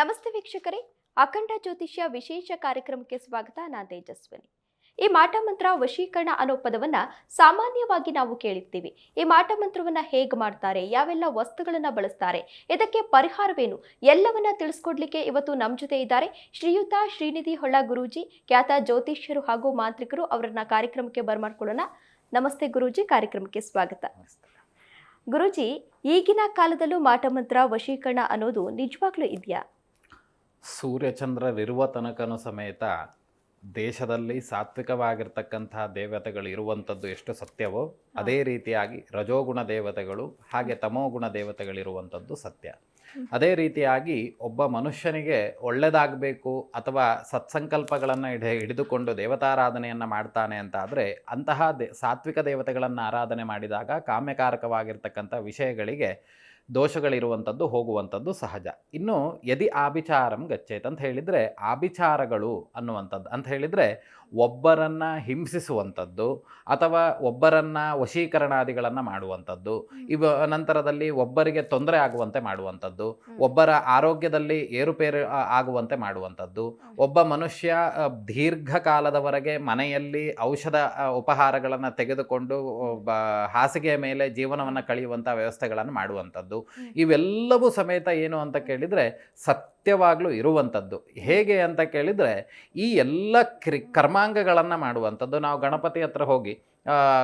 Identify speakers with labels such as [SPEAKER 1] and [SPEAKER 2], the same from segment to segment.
[SPEAKER 1] ನಮಸ್ತೆ ವೀಕ್ಷಕರೇ. ಅಖಂಡ ಜ್ಯೋತಿಷ್ಯ ವಿಶೇಷ ಕಾರ್ಯಕ್ರಮಕ್ಕೆ ಸ್ವಾಗತ. ನಾನು ತೇಜಸ್ವಿನಿ. ಈ ಮಾಟಮಂತ್ರ ವಶೀಕರಣ ಅನ್ನೋ ಪದವನ್ನ ಸಾಮಾನ್ಯವಾಗಿ ನಾವು ಕೇಳಿರ್ತೀವಿ. ಈ ಮಾಟಮಂತ್ರವನ್ನ ಹೇಗೆ ಮಾಡ್ತಾರೆ? ಯಾವೆಲ್ಲ ವಸ್ತುಗಳನ್ನ ಬಳಸ್ತಾರೆ? ಇದಕ್ಕೆ ಪರಿಹಾರವೇನು? ಎಲ್ಲವನ್ನ ತಿಳಿಸ್ಕೊಡ್ಲಿಕ್ಕೆ ಇವತ್ತು ನಮ್ಮ ಜೊತೆ ಇದ್ದಾರೆ ಶ್ರೀಯುತ ಶ್ರೀನಿಧಿ ಹೊಳ್ಳ ಗುರೂಜಿ, ಖ್ಯಾತ ಜ್ಯೋತಿಷ್ಯರು ಹಾಗೂ ಮಾಂತ್ರಿಕರು ಅವರನ್ನ ಕಾರ್ಯಕ್ರಮಕ್ಕೆ ಬರ್ಮಾಡ್ಕೊಳ್ಳೋಣ. ನಮಸ್ತೆ ಗುರೂಜಿ, ಕಾರ್ಯಕ್ರಮಕ್ಕೆ ಸ್ವಾಗತ. ಗುರೂಜಿ, ಈಗಿನ ಕಾಲದಲ್ಲೂ ಮಾಟಮಂತ್ರ ವಶೀಕರಣ ಅನ್ನೋದು ನಿಜವಾಗ್ಲೂ ಇದೆಯಾ?
[SPEAKER 2] ಸೂರ್ಯಚಂದ್ರರಿರುವ ತನಕನೂ ಸಮೇತ ದೇಶದಲ್ಲಿ ಸಾತ್ವಿಕವಾಗಿರ್ತಕ್ಕಂಥ ದೇವತೆಗಳು ಇರುವಂಥದ್ದು ಎಷ್ಟು ಸತ್ಯವೋ ಅದೇ ರೀತಿಯಾಗಿ ರಜೋಗುಣ ದೇವತೆಗಳು ಹಾಗೆ ತಮೋಗುಣ ದೇವತೆಗಳಿರುವಂಥದ್ದು ಸತ್ಯ. ಅದೇ ರೀತಿಯಾಗಿ ಒಬ್ಬ ಮನುಷ್ಯನಿಗೆ ಒಳ್ಳೆಯದಾಗಬೇಕು ಅಥವಾ ಸತ್ಸಂಕಲ್ಪಗಳನ್ನು ಹಿಡಿ ಹಿಡಿದುಕೊಂಡು ದೇವತಾರಾಧನೆಯನ್ನು ಮಾಡ್ತಾನೆ ಅಂತ ಆದರೆ ಅಂತಹ ದೇ ಸಾತ್ವಿಕ ದೇವತೆಗಳನ್ನು ಆರಾಧನೆ ಮಾಡಿದಾಗ ಕಾಮ್ಯಕಾರಕವಾಗಿರ್ತಕ್ಕಂಥ ವಿಷಯಗಳಿಗೆ ದೋಷಗಳಿರುವಂಥದ್ದು ಹೋಗುವಂಥದ್ದು ಸಹಜ. ಇನ್ನು ಯದಿ ಆಭಿಚಾರಂ ಗಚ್ಚೇತ್ ಅಂತ ಹೇಳಿದರೆ ಆಭಿಚಾರಗಳು ಅನ್ನುವಂಥದ್ದು ಅಂತ ಹೇಳಿದರೆ ಒಬ್ಬರನ್ನು ಹಿಂಸಿಸುವಂಥದ್ದು ಅಥವಾ ಒಬ್ಬರನ್ನು ವಶೀಕರಣಾದಿಗಳನ್ನು ಮಾಡುವಂಥದ್ದು. ಇವ ನಂತರದಲ್ಲಿ ಒಬ್ಬರಿಗೆ ತೊಂದರೆ ಆಗುವಂತೆ ಮಾಡುವಂಥದ್ದು. ಒಬ್ಬರ ಆರೋಗ್ಯದಲ್ಲಿ ಏರುಪೇರು ಆಗುವಂತೆ ಮಾಡುವಂಥದ್ದು. ಒಬ್ಬ ಮನುಷ್ಯ ದೀರ್ಘಕಾಲದವರೆಗೆ ಮನೆಯಲ್ಲಿ ಔಷಧ ಉಪಹಾರಗಳನ್ನು ತೆಗೆದುಕೊಂಡು ಹಾಸಿಗೆಯ ಮೇಲೆ ಜೀವನವನ್ನು ಕಳೆಯುವಂಥ ವ್ಯವಸ್ಥೆಗಳನ್ನು ಮಾಡುವಂಥದ್ದು. ಇವೆಲ್ಲವೂ ಸಮೇತ ಏನು ಅಂತ ಕೇಳಿದರೆ ಸತ್ಯವಾಗ್ಲೂ ಇರುವಂಥದ್ದು. ಹೇಗೆ ಅಂತ ಕೇಳಿದರೆ ಈ ಎಲ್ಲ ಕ್ರಿ ಕರ್ಮಾಂಗಗಳನ್ನು ಮಾಡುವಂಥದ್ದು. ನಾವು ಗಣಪತಿ ಹತ್ರ ಹೋಗಿ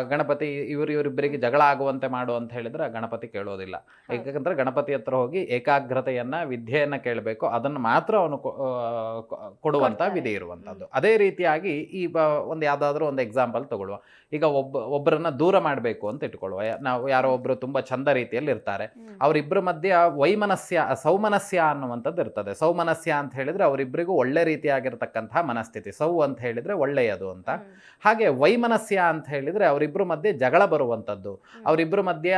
[SPEAKER 2] ಗಣಪತಿ ಇವರು ಇವರಿಬ್ಬರಿಗೆ ಜಗಳ ಆಗುವಂತೆ ಮಾಡು ಅಂತ ಹೇಳಿದ್ರೆ ಗಣಪತಿ ಕೇಳೋದಿಲ್ಲ. ಯಾಕಂದ್ರೆ ಗಣಪತಿ ಹತ್ರ ಹೋಗಿ ಏಕಾಗ್ರತೆಯನ್ನು ವಿದ್ಯೆಯನ್ನ ಕೇಳಬೇಕು. ಅದನ್ನು ಮಾತ್ರ ಅವನು ಕೊ- ಆ, ಕೊ- ಕೊಡುವಂತ ವಿಧಿ ಇರುವಂಥದ್ದು ಅದೇ ರೀತಿಯಾಗಿ ಈ ಬ ಒಂದು ಯಾವುದಾದ್ರೂ ಒಂದು ಎಕ್ಸಾಂಪಲ್ ತಗೊಳ್ಳುವ. ಈಗ ಒಬ್ಬ ಒಬ್ಬರನ್ನ ದೂರ ಮಾಡಬೇಕು ಅಂತ ಇಟ್ಕೊಳ್ಳುವ. ನಾವು ಯಾರೋ ಒಬ್ಬರು ತುಂಬ ಚಂದ ರೀತಿಯಲ್ಲಿ ಇರ್ತಾರೆ. ಅವರಿಬ್ಬರ ಮಧ್ಯೆ ವೈಮನಸ್ಯ ಸೌಮನಸ್ಯ ಅನ್ನುವಂಥದ್ದು ಇರ್ತದೆ. ಸೌಮನಸ್ಯ ಅಂತ ಹೇಳಿದ್ರೆ ಅವರಿಬ್ಬರಿಗೂ ಒಳ್ಳೆ ರೀತಿಯಾಗಿರ್ತಕ್ಕಂತಹ ಮನಸ್ಥಿತಿ. ಸೌ ಅಂತ ಹೇಳಿದ್ರೆ ಒಳ್ಳೆಯದು ಅಂತ. ಹಾಗೆ ವೈಮನಸ್ಯ ಅಂತ ಹೇಳಿದ್ರೆ ಅವರಿಬ್ಬರ ಮಧ್ಯೆ ಜಗಳ ಬರುವಂಥದ್ದು ಅವರಿಬ್ಬರ ಮಧ್ಯೆ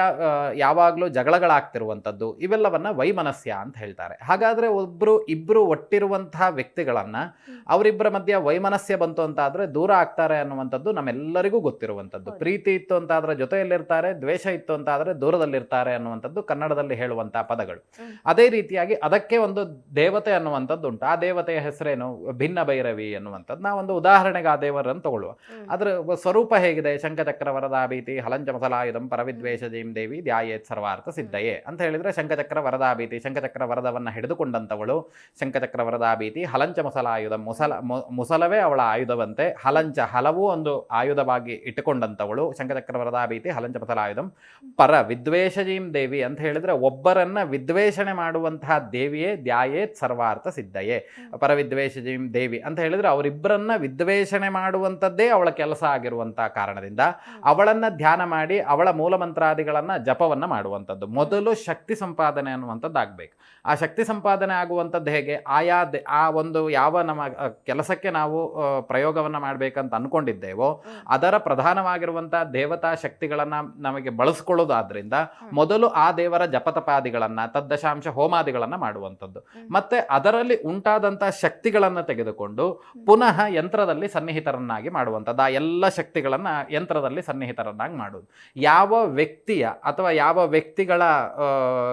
[SPEAKER 2] ಯಾವಾಗಲೂ ಜಗಳಗಳಾಗ್ತಿರುವಂಥದ್ದು ಇವೆಲ್ಲವನ್ನು ವೈಮನಸ್ಯ ಅಂತ ಹೇಳ್ತಾರೆ. ಹಾಗಾದ್ರೆ ಒಬ್ಬರು ಇಬ್ಬರು ಒಟ್ಟಿರುವಂತಹ ವ್ಯಕ್ತಿಗಳನ್ನ ಅವರಿಬ್ಬರ ಮಧ್ಯೆ ವೈಮನಸ್ಯ ಬಂತು ಅಂತ ಆದ್ರೆ ದೂರ ಆಗ್ತಾರೆ ಅನ್ನುವಂಥದ್ದು ನಮ್ಮೆಲ್ಲರಿಗೂ ಗೊತ್ತಿರುವಂಥದ್ದು. ಪ್ರೀತಿ ಇತ್ತು ಅಂತ ಆದರೆ ಜೊತೆಯಲ್ಲಿರ್ತಾರೆ ದ್ವೇಷ ಇತ್ತು ಅಂತ ಆದರೆ ದೂರದಲ್ಲಿರ್ತಾರೆ ಅನ್ನುವಂಥದ್ದು ಕನ್ನಡದಲ್ಲಿ ಹೇಳುವಂತಹ ಪದಗಳು. ಅದೇ ರೀತಿಯಾಗಿ ಅದಕ್ಕೆ ಒಂದು ದೇವತೆ ಅನ್ನುವಂಥದ್ದು ಉಂಟು ಆ ದೇವತೆಯ ಹೆಸರೇನು? ಭಿನ್ನ ಭೈರವಿ ಅನ್ನುವಂಥದ್ದು. ನಾವೊಂದು ಉದಾಹರಣೆಗೆ ಆ ದೇವರನ್ನು ತಗೊಳ್ಳುವ. ಅದರ ಸ್ವರೂಪ ಹೇಗಿದೆ? ಶಂಖಚಕ್ರ ವರದಾಭೀತಿ ಹಲಂಚ ಮಸಲಾಯುಧಂ ಪರವಿದ್ವೇಷ ಜೀಂ ದೇವಿ ಧ್ಯಾಯೇತ್ ಸರ್ವಾರ್ಥ ಸಿದ್ಧಯೇ ಅಂತ ಹೇಳಿದ್ರೆ ಶಂಖಚಕ್ರ ವರದಾಭೀತಿ ಶಂಖಚಕ್ರ ವರದವನ್ನು ಹಿಡಿದುಕೊಂಡಂಥವಳು ಶಂಖಚಕ್ರ ವರದಾಭೀತಿ ಹಲಂಚ ಮಸಲಾಯುಧ ಮುಸಲ ಮುಸಲವೇ ಅವಳ ಆಯುಧವಂತೆ ಹಲಂಚ ಹಲವು ಒಂದು ಆಯುಧವಾಗಿ ಇಟ್ಟುಕೊಂಡಂಥವಳು ಶಂಖಚಕ್ರ ವರದಾಭೀತಿ ಹಲಂಚ ಮಸಲಾಯುಧಂ ಪರ ವಿದ್ವೇಷಜೀಂ ದೇವಿ ಅಂತ ಹೇಳಿದ್ರೆ ಒಬ್ಬರನ್ನ ವಿದ್ವೇಷಣೆ ಮಾಡುವಂತಹ ದೇವಿಯೇ ಧ್ಯಾಯೇತ್ ಸರ್ವಾರ್ಥ ಸಿದ್ಧಯೇ. ಪರವಿದ್ವೇಷಜೀಂ ದೇವಿ ಅಂತ ಹೇಳಿದ್ರೆ ಅವರಿಬ್ಬರನ್ನ ವಿದ್ವೇಷಣೆ ಮಾಡುವಂಥದ್ದೇ ಅವಳ ಕೆಲಸ ಆಗಿರುವಂತಹ ಕಾರಣದಿಂದ. ಅವಳನ್ನ ಧ್ಯಾನ ಮಾಡಿ ಅವಳ ಮೂಲಮಂತ್ರಾದಿಗಳನ್ನ ಜಪವನ್ನ ಮಾಡುವಂಥದ್ದು. ಮೊದಲು ಶಕ್ತಿ ಸಂಪಾದನೆ ಅನ್ನುವಂಥದ್ದು ಆಗಬೇಕು ಆ ಶಕ್ತಿ ಸಂಪಾದನೆ ಆಗುವಂಥದ್ದು ಹೇಗೆ? ಆಯಾ ಆ ಒಂದು ಯಾವ ನಮ್ಮ ಕೆಲಸಕ್ಕೆ ನಾವು ಪ್ರಯೋಗವನ್ನು ಮಾಡ್ಬೇಕಂತ ಅನ್ಕೊಂಡಿದ್ದೇವೋ ಅದರ ಪ್ರಧಾನವಾಗಿರುವಂತಹ ದೇವತಾ ಶಕ್ತಿಗಳನ್ನ ನಮಗೆ ಬಳಸ್ಕೊಳ್ಳೋದಾದ್ರಿಂದ ಮೊದಲು ಆ ದೇವರ ಜಪತಪಾದಿಗಳನ್ನ ತದ್ದಶಾಂಶ ಹೋಮಾದಿಗಳನ್ನ ಮಾಡುವಂಥದ್ದು. ಮತ್ತೆ ಅದರಲ್ಲಿ ಉಂಟಾದಂತಹ ಶಕ್ತಿಗಳನ್ನ ತೆಗೆದುಕೊಂಡು ಪುನಃ ಯಂತ್ರದಲ್ಲಿ ಸನ್ನಿಹಿತರನ್ನಾಗಿ ಮಾಡುವಂಥದ್ದು. ಆ ಎಲ್ಲ ಶಕ್ತಿಗಳನ್ನ ಯಂತ್ರದಲ್ಲಿ ಸನ್ನಿಹಿತರನ್ನಾಗಿ ಮಾಡೋದು ಯಾವ ವ್ಯಕ್ತಿಯ ಅಥವಾ ಯಾವ ವ್ಯಕ್ತಿಗಳ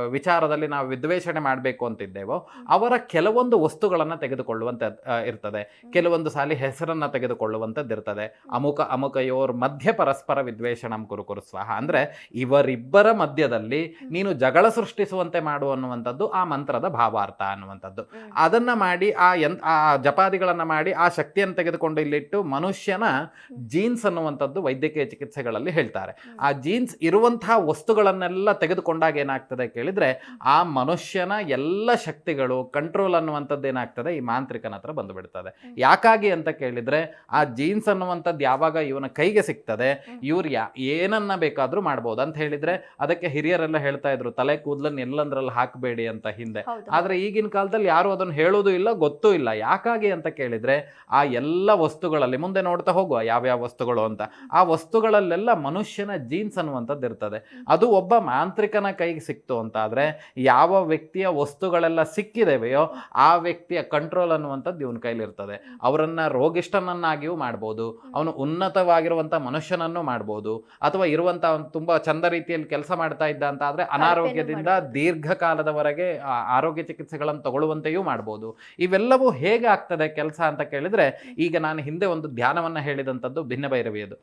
[SPEAKER 2] ವಿಚಾರದಲ್ಲಿ ನಾವು ವಿದ್ವೇಷಣೆ ಮಾಡಬೇಕು ಅಂತಿದ್ದೇವೋ ಅವರ ಕೆಲವೊಂದು ವಸ್ತುಗಳನ್ನು ತೆಗೆದುಕೊಳ್ಳುವಂತ ಆ, ಇರ್ತದೆ. ಕೆಲವೊಂದು ಸಾಲಿ ಹೆಸರನ್ನ ತೆಗೆದುಕೊಳ್ಳುವಂಥದ್ದು ಇರ್ತದೆ. ಅಮುಕ ಅಮುಕಯೋರ್ ಮಧ್ಯ ಪರಸ್ಪರ ವಿದ್ವೇಷಣಂ ಕುರು ಕುರು ಸ್ವಾಹ. ಅಂದ್ರೆ ಇವರಿಬ್ಬರ ಮಧ್ಯದಲ್ಲಿ ನೀನು ಜಗಳ ಸೃಷ್ಟಿಸುವಂತೆ ಮಾಡು ಅನ್ನುವಂಥದ್ದು ಆ ಮಂತ್ರದ ಭಾವಾರ್ಥ ಅನ್ನುವಂಥದ್ದು. ಅದನ್ನ ಮಾಡಿ ಆ ಯಂತ್ ಆ ಜಪಾದಿಗಳನ್ನ ಮಾಡಿ ಆ ಶಕ್ತಿಯನ್ನು ತೆಗೆದುಕೊಂಡು ಇಲ್ಲಿಟ್ಟು ಮನುಷ್ಯನ ಜೀನ್ಸ್ ಅನ್ನುವಂಥದ್ದು ವೈದ್ಯಕೀಯ ಚಿಕಿತ್ಸೆಗಳಲ್ಲಿ ಹೇಳ್ತಾರೆ. ಆ ಜೀನ್ಸ್ ಇರುವಂತಹ ವಸ್ತುಗಳನ್ನೆಲ್ಲ ತೆಗೆದುಕೊಂಡಾಗ ಏನಾಗ್ತದೆ ಕೇಳಿದ್ರೆ ಆ ಮನುಷ್ಯನ ಎಲ್ಲ ಶಕ್ತಿಗಳು ಕಂಟ್ರೋಲ್ ಅನ್ನುವಂಥದ್ದು ಏನಾಗ್ತದೆ ಈ ಮಾಂತ್ರಿಕನ ಹತ್ರ ಬಂದು ಬಿಡ್ತದೆ ಯಾಕಾಗಿ ಅಂತ ಕೇಳಿದ್ರೆ ಆ ಜೀನ್ಸ್ ಅನ್ನುವಂಥದ್ದು ಯಾವಾಗ ಇವನ ಕೈಗೆ ಸಿಗ್ತದೆ ಇವ್ರು ಯಾ ಏನನ್ನ ಬೇಕಾದ್ರೂ ಮಾಡ್ಬೋದು ಅಂತ ಹೇಳಿದ್ರೆ ಅದಕ್ಕೆ ಹಿರಿಯರೆಲ್ಲ ಹೇಳ್ತಾ ಇದ್ರು ತಲೆ ಕೂದಲನ್ನ ಎಲ್ಲಂದ್ರಲ್ಲಿ ಹಾಕಬೇಡಿ ಅಂತ ಹಿಂದೆ.
[SPEAKER 1] ಹೌದು.
[SPEAKER 2] ಆದ್ರೆ ಈಗಿನ ಕಾಲದಲ್ಲಿ ಯಾರು ಅದನ್ನು ಹೇಳೋದು ಇಲ್ಲ ಗೊತ್ತೂ ಇಲ್ಲ. ಯಾಕಾಗಿ ಅಂತ ಕೇಳಿದ್ರೆ ಆ ಎಲ್ಲ ವಸ್ತುಗಳಲ್ಲಿ ಮುಂದೆ ನೋಡ್ತಾ ಹೋಗುವ ಯಾವ್ಯಾವ ವಸ್ತುಗಳು ಅಂತ ಆ ವಸ್ತುಗಳಲ್ಲೆಲ್ಲ ಮನುಷ್ಯನ ಜೀನ್ಸ್ ಅನ್ನುವಂಥದ್ದು ಇರ್ತದೆ. ಅದು ಒಬ್ಬ ಮಾಂತ್ರಿಕನ ಕೈಗೆ ಸಿಕ್ತು ಅಂತಾದರೆ ಆದ್ರೆ ಯಾವ ವ್ಯಕ್ತಿಯ ವಸ್ತುಗಳೆಲ್ಲ ಸಿಕ್ಕಿದೆವೆಯೋ ಆ ವ್ಯಕ್ತಿಯ ಕಂಟ್ರೋಲ್ ಅನ್ನುವಂಥದ್ದು ಇವನ ಕೈಲಿರ್ತದೆ. ಅವರನ್ನು ರೋಗಿಷ್ಠನನ್ನಾಗಿಯೂ ಮಾಡ್ಬೋದು ಅವನು ಉನ್ನತವಾಗಿರುವಂಥ ಮನುಷ್ಯನನ್ನು ಮಾಡ್ಬೋದು ಅಥವಾ ಇರುವಂಥ ಒಂದು ತುಂಬಾ ಚಂದ ರೀತಿಯಲ್ಲಿ ಕೆಲಸ ಮಾಡ್ತಾ ಇದ್ದ ಅಂತ ಆದರೆ ಅನಾರೋಗ್ಯದಿಂದ ದೀರ್ಘಕಾಲದವರೆಗೆ ಆರೋಗ್ಯ ಚಿಕಿತ್ಸೆಗಳನ್ನು ತಗೊಳ್ಳುವಂತೆಯೂ ಮಾಡ್ಬೋದು. ಇವೆಲ್ಲವೂ ಹೇಗೆ ಆಗ್ತದೆ ಕೆಲಸ ಅಂತ ಕೇಳಿದ್ರೆ ಈಗ ನಾನು ಹಿಂದೆ ಒಂದು ಧ್ಯಾನವನ್ನ ಹೇಳಿದಂಥದ್ದು ಭಿನ್ನ ಭೈರವಿಯದು.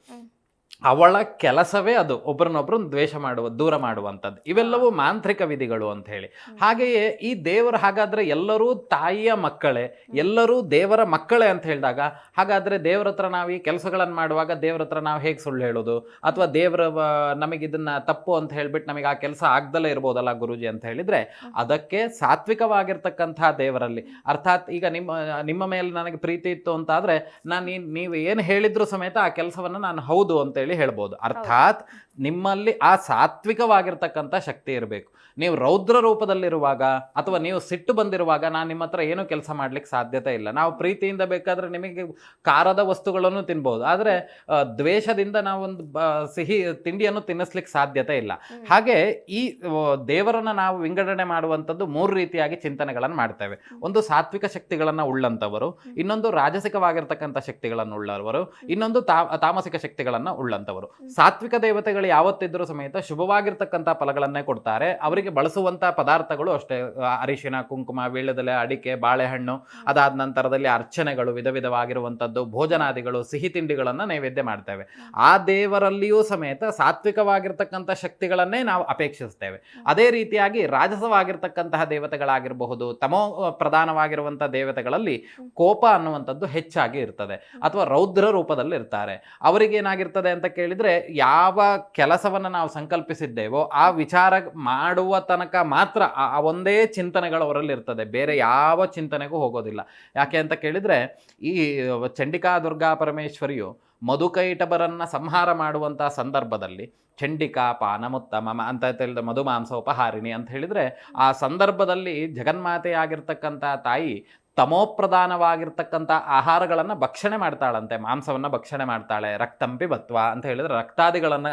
[SPEAKER 2] ಅವಳ ಕೆಲಸವೇ ಅದು. ಒಬ್ಬರನ್ನೊಬ್ರು ದ್ವೇಷ ಮಾಡುವ ದೂರ ಮಾಡುವಂಥದ್ದು. ಇವೆಲ್ಲವೂ ಮಾಂತ್ರಿಕ ವಿಧಿಗಳು ಅಂತ ಹೇಳಿ. ಹಾಗೆಯೇ ಈ ದೇವರು ಹಾಗಾದರೆ ಎಲ್ಲರೂ ತಾಯಿಯ ಮಕ್ಕಳೇ ಎಲ್ಲರೂ ದೇವರ ಮಕ್ಕಳೇ ಅಂತ ಹೇಳಿದಾಗ ಹಾಗಾದರೆ ದೇವರ ಹತ್ರ ನಾವು ಈ ಕೆಲಸಗಳನ್ನು ಮಾಡುವಾಗ ದೇವರ ಹತ್ರ ನಾವು ಹೇಗೆ ಸುಳ್ಳು ಹೇಳೋದು? ಅಥವಾ ದೇವರ ನಮಗೆ ಇದನ್ನ ತಪ್ಪು ಅಂತ ಹೇಳಿಬಿಟ್ಟು ನಮಗೆ ಆ ಕೆಲಸ ಆಗ್ದಲೇ ಇರ್ಬೋದಲ್ಲ ಗುರುಜಿ ಅಂತ ಹೇಳಿದರೆ ಅದಕ್ಕೆ ಸಾತ್ವಿಕವಾಗಿರ್ತಕ್ಕಂಥ ದೇವರಲ್ಲಿ. ಅರ್ಥಾತ್ ಈಗ ನಿಮ್ಮ ನಿಮ್ಮ ಮೇಲೆ ನನಗೆ ಪ್ರೀತಿ ಇತ್ತು ಅಂತ ಆದ್ರೆ ನಾನು ನೀವು ಏನು ಹೇಳಿದರೂ ಸಮೇತ ಆ ಕೆಲಸವನ್ನು ನಾನು ಹೌದು ಅಂತೇಳಿ ಹೇಳ್ಬೋದು ಅರ್ಥಾತ್ ನಿಮ್ಮಲ್ಲಿ ಆ ಸಾತ್ವಿಕವಾಗಿರ್ತಕ್ಕಂಥ ಶಕ್ತಿ ಇರಬೇಕು. ನೀವು ರೌದ್ರ ರೂಪದಲ್ಲಿರುವಾಗ ಅಥವಾ ನೀವು ಸಿಟ್ಟು ಬಂದಿರುವಾಗ ನಾನು ನಿಮ್ಮ ಹತ್ರ ಏನೂ ಕೆಲಸ ಮಾಡಲಿಕ್ಕೆ ಸಾಧ್ಯತೆ ಇಲ್ಲ. ನಾವು ಪ್ರೀತಿಯಿಂದ ಬೇಕಾದರೆ ನಿಮಗೆ ಖಾರದ ವಸ್ತುಗಳನ್ನು ತಿನ್ಬೋದು. ಆದರೆ ದ್ವೇಷದಿಂದ ನಾವೊಂದು ಸಿಹಿ ತಿಂಡಿಯನ್ನು ತಿನ್ನಿಸ್ಲಿಕ್ಕೆ ಸಾಧ್ಯತೆ ಇಲ್ಲ. ಹಾಗೆ ಈ ದೇವರನ್ನು ದೇವರನ್ನ ನಾವು ವಿಂಗಡಣೆ ಮಾಡುವಂಥದ್ದು ಮೂರು ರೀತಿಯಾಗಿ ಚಿಂತನೆಗಳನ್ನು ಮಾಡ್ತೇವೆ. ಒಂದು ಸಾತ್ವಿಕ ಶಕ್ತಿಗಳನ್ನು ಉಳ್ಳಂಥವರು ಇನ್ನೊಂದು ರಾಜಸಿಕವಾಗಿರ್ತಕ್ಕಂಥ ಶಕ್ತಿಗಳನ್ನು ಉಳ್ಳವರು ಇನ್ನೊಂದು ತಾ ತಾಮಸಿಕ ಶಕ್ತಿಗಳನ್ನು ಉಳ್ಳಂಥವರು. ಸಾತ್ವಿಕ ದೇವತೆಗಳು ಯಾವತ್ತಿದ್ರೂ ಸಮೇತ ಶುಭವಾಗಿರ್ತಕ್ಕಂಥ ಫಲಗಳನ್ನೇ ಕೊಡ್ತಾರೆ. ಅವರಿಗೆ ಬಳಸುವಂಥ ಪದಾರ್ಥಗಳು ಅಷ್ಟೇ ಅರಿಶಿನ ಕುಂಕುಮ ವೀಳ್ಯದೆಲೆ ಅಡಿಕೆ ಬಾಳೆಹಣ್ಣು ಅದಾದ ನಂತರದಲ್ಲಿ ಅರ್ಚನೆಗಳು ವಿಧ ವಿಧವಾಗಿರುವಂಥದ್ದು ಭೋಜನಾದಿಗಳು ಸಿಹಿ ತಿಂಡಿಗಳನ್ನು ನೈವೇದ್ಯ ಮಾಡ್ತೇವೆ. ಆ ದೇವರಲ್ಲಿಯೂ ಸಮೇತ ಸಾತ್ವಿಕವಾಗಿರ್ತಕ್ಕಂಥ ಶಕ್ತಿಗಳನ್ನೇ ನಾವು ಅಪೇಕ್ಷಿಸ್ತೇವೆ. ಅದೇ ರೀತಿಯಾಗಿ ರಾಜಸವಾಗಿರ್ತಕ್ಕಂತಹ ದೇವತೆಗಳಾಗಿರಬಹುದು ತಮೋ ಪ್ರಧಾನವಾಗಿರುವಂಥ ದೇವತೆಗಳಲ್ಲಿ ಕೋಪ ಅನ್ನುವಂಥದ್ದು ಹೆಚ್ಚಾಗಿ ಇರ್ತದೆ. ಅಥವಾ ರೌದ್ರ ರೂಪದಲ್ಲಿ ಇರ್ತಾರೆ ಅವರಿಗೇನಾಗಿರ್ತದೆ ಅಂತ ಕೇಳಿದರೆ ಯಾವ ಕೆಲಸವನ್ನು ನಾವು ಸಂಕಲ್ಪಿಸಿದ್ದೇವೋ ಆ ವಿಚಾರ ಮಾಡುವ ತನಕ ಮಾತ್ರ ಆ ಒಂದೇ ಚಿಂತನೆಗಳು ಅವರಲ್ಲಿ ಇರ್ತದೆ. ಬೇರೆ ಯಾವ ಚಿಂತನೆಗೂ ಹೋಗೋದಿಲ್ಲ. ಯಾಕೆ ಅಂತ ಕೇಳಿದರೆ, ಈ ಚಂಡಿಕಾ ದುರ್ಗಾ ಪರಮೇಶ್ವರಿಯು ಮಧುಕೈಟಬರನ್ನು ಸಂಹಾರ ಮಾಡುವಂಥ ಸಂದರ್ಭದಲ್ಲಿ ಚಂಡಿಕಾ ಪಾನಮುತ್ತಮ ಅಂತ ಹೇಳಿದ್ರೆ ಮಧುಮಾಂಸ ಉಪಹಾರಿಣಿ ಅಂತ ಹೇಳಿದರೆ, ಆ ಸಂದರ್ಭದಲ್ಲಿ ಜಗನ್ಮಾತೆಯಾಗಿರ್ತಕ್ಕಂಥ ತಾಯಿ ತಮೋಪ್ರಧಾನವಾಗಿರ್ತಕ್ಕಂಥ ಆಹಾರಗಳನ್ನು ಭಕ್ಷಣೆ ಮಾಡ್ತಾಳಂತೆ, ಮಾಂಸವನ್ನು ಭಕ್ಷಣೆ ಮಾಡ್ತಾಳೆ, ರಕ್ತಂಪಿ ಬತ್ವ ಅಂತ ಹೇಳಿದರೆ ರಕ್ತಾದಿಗಳನ್ನು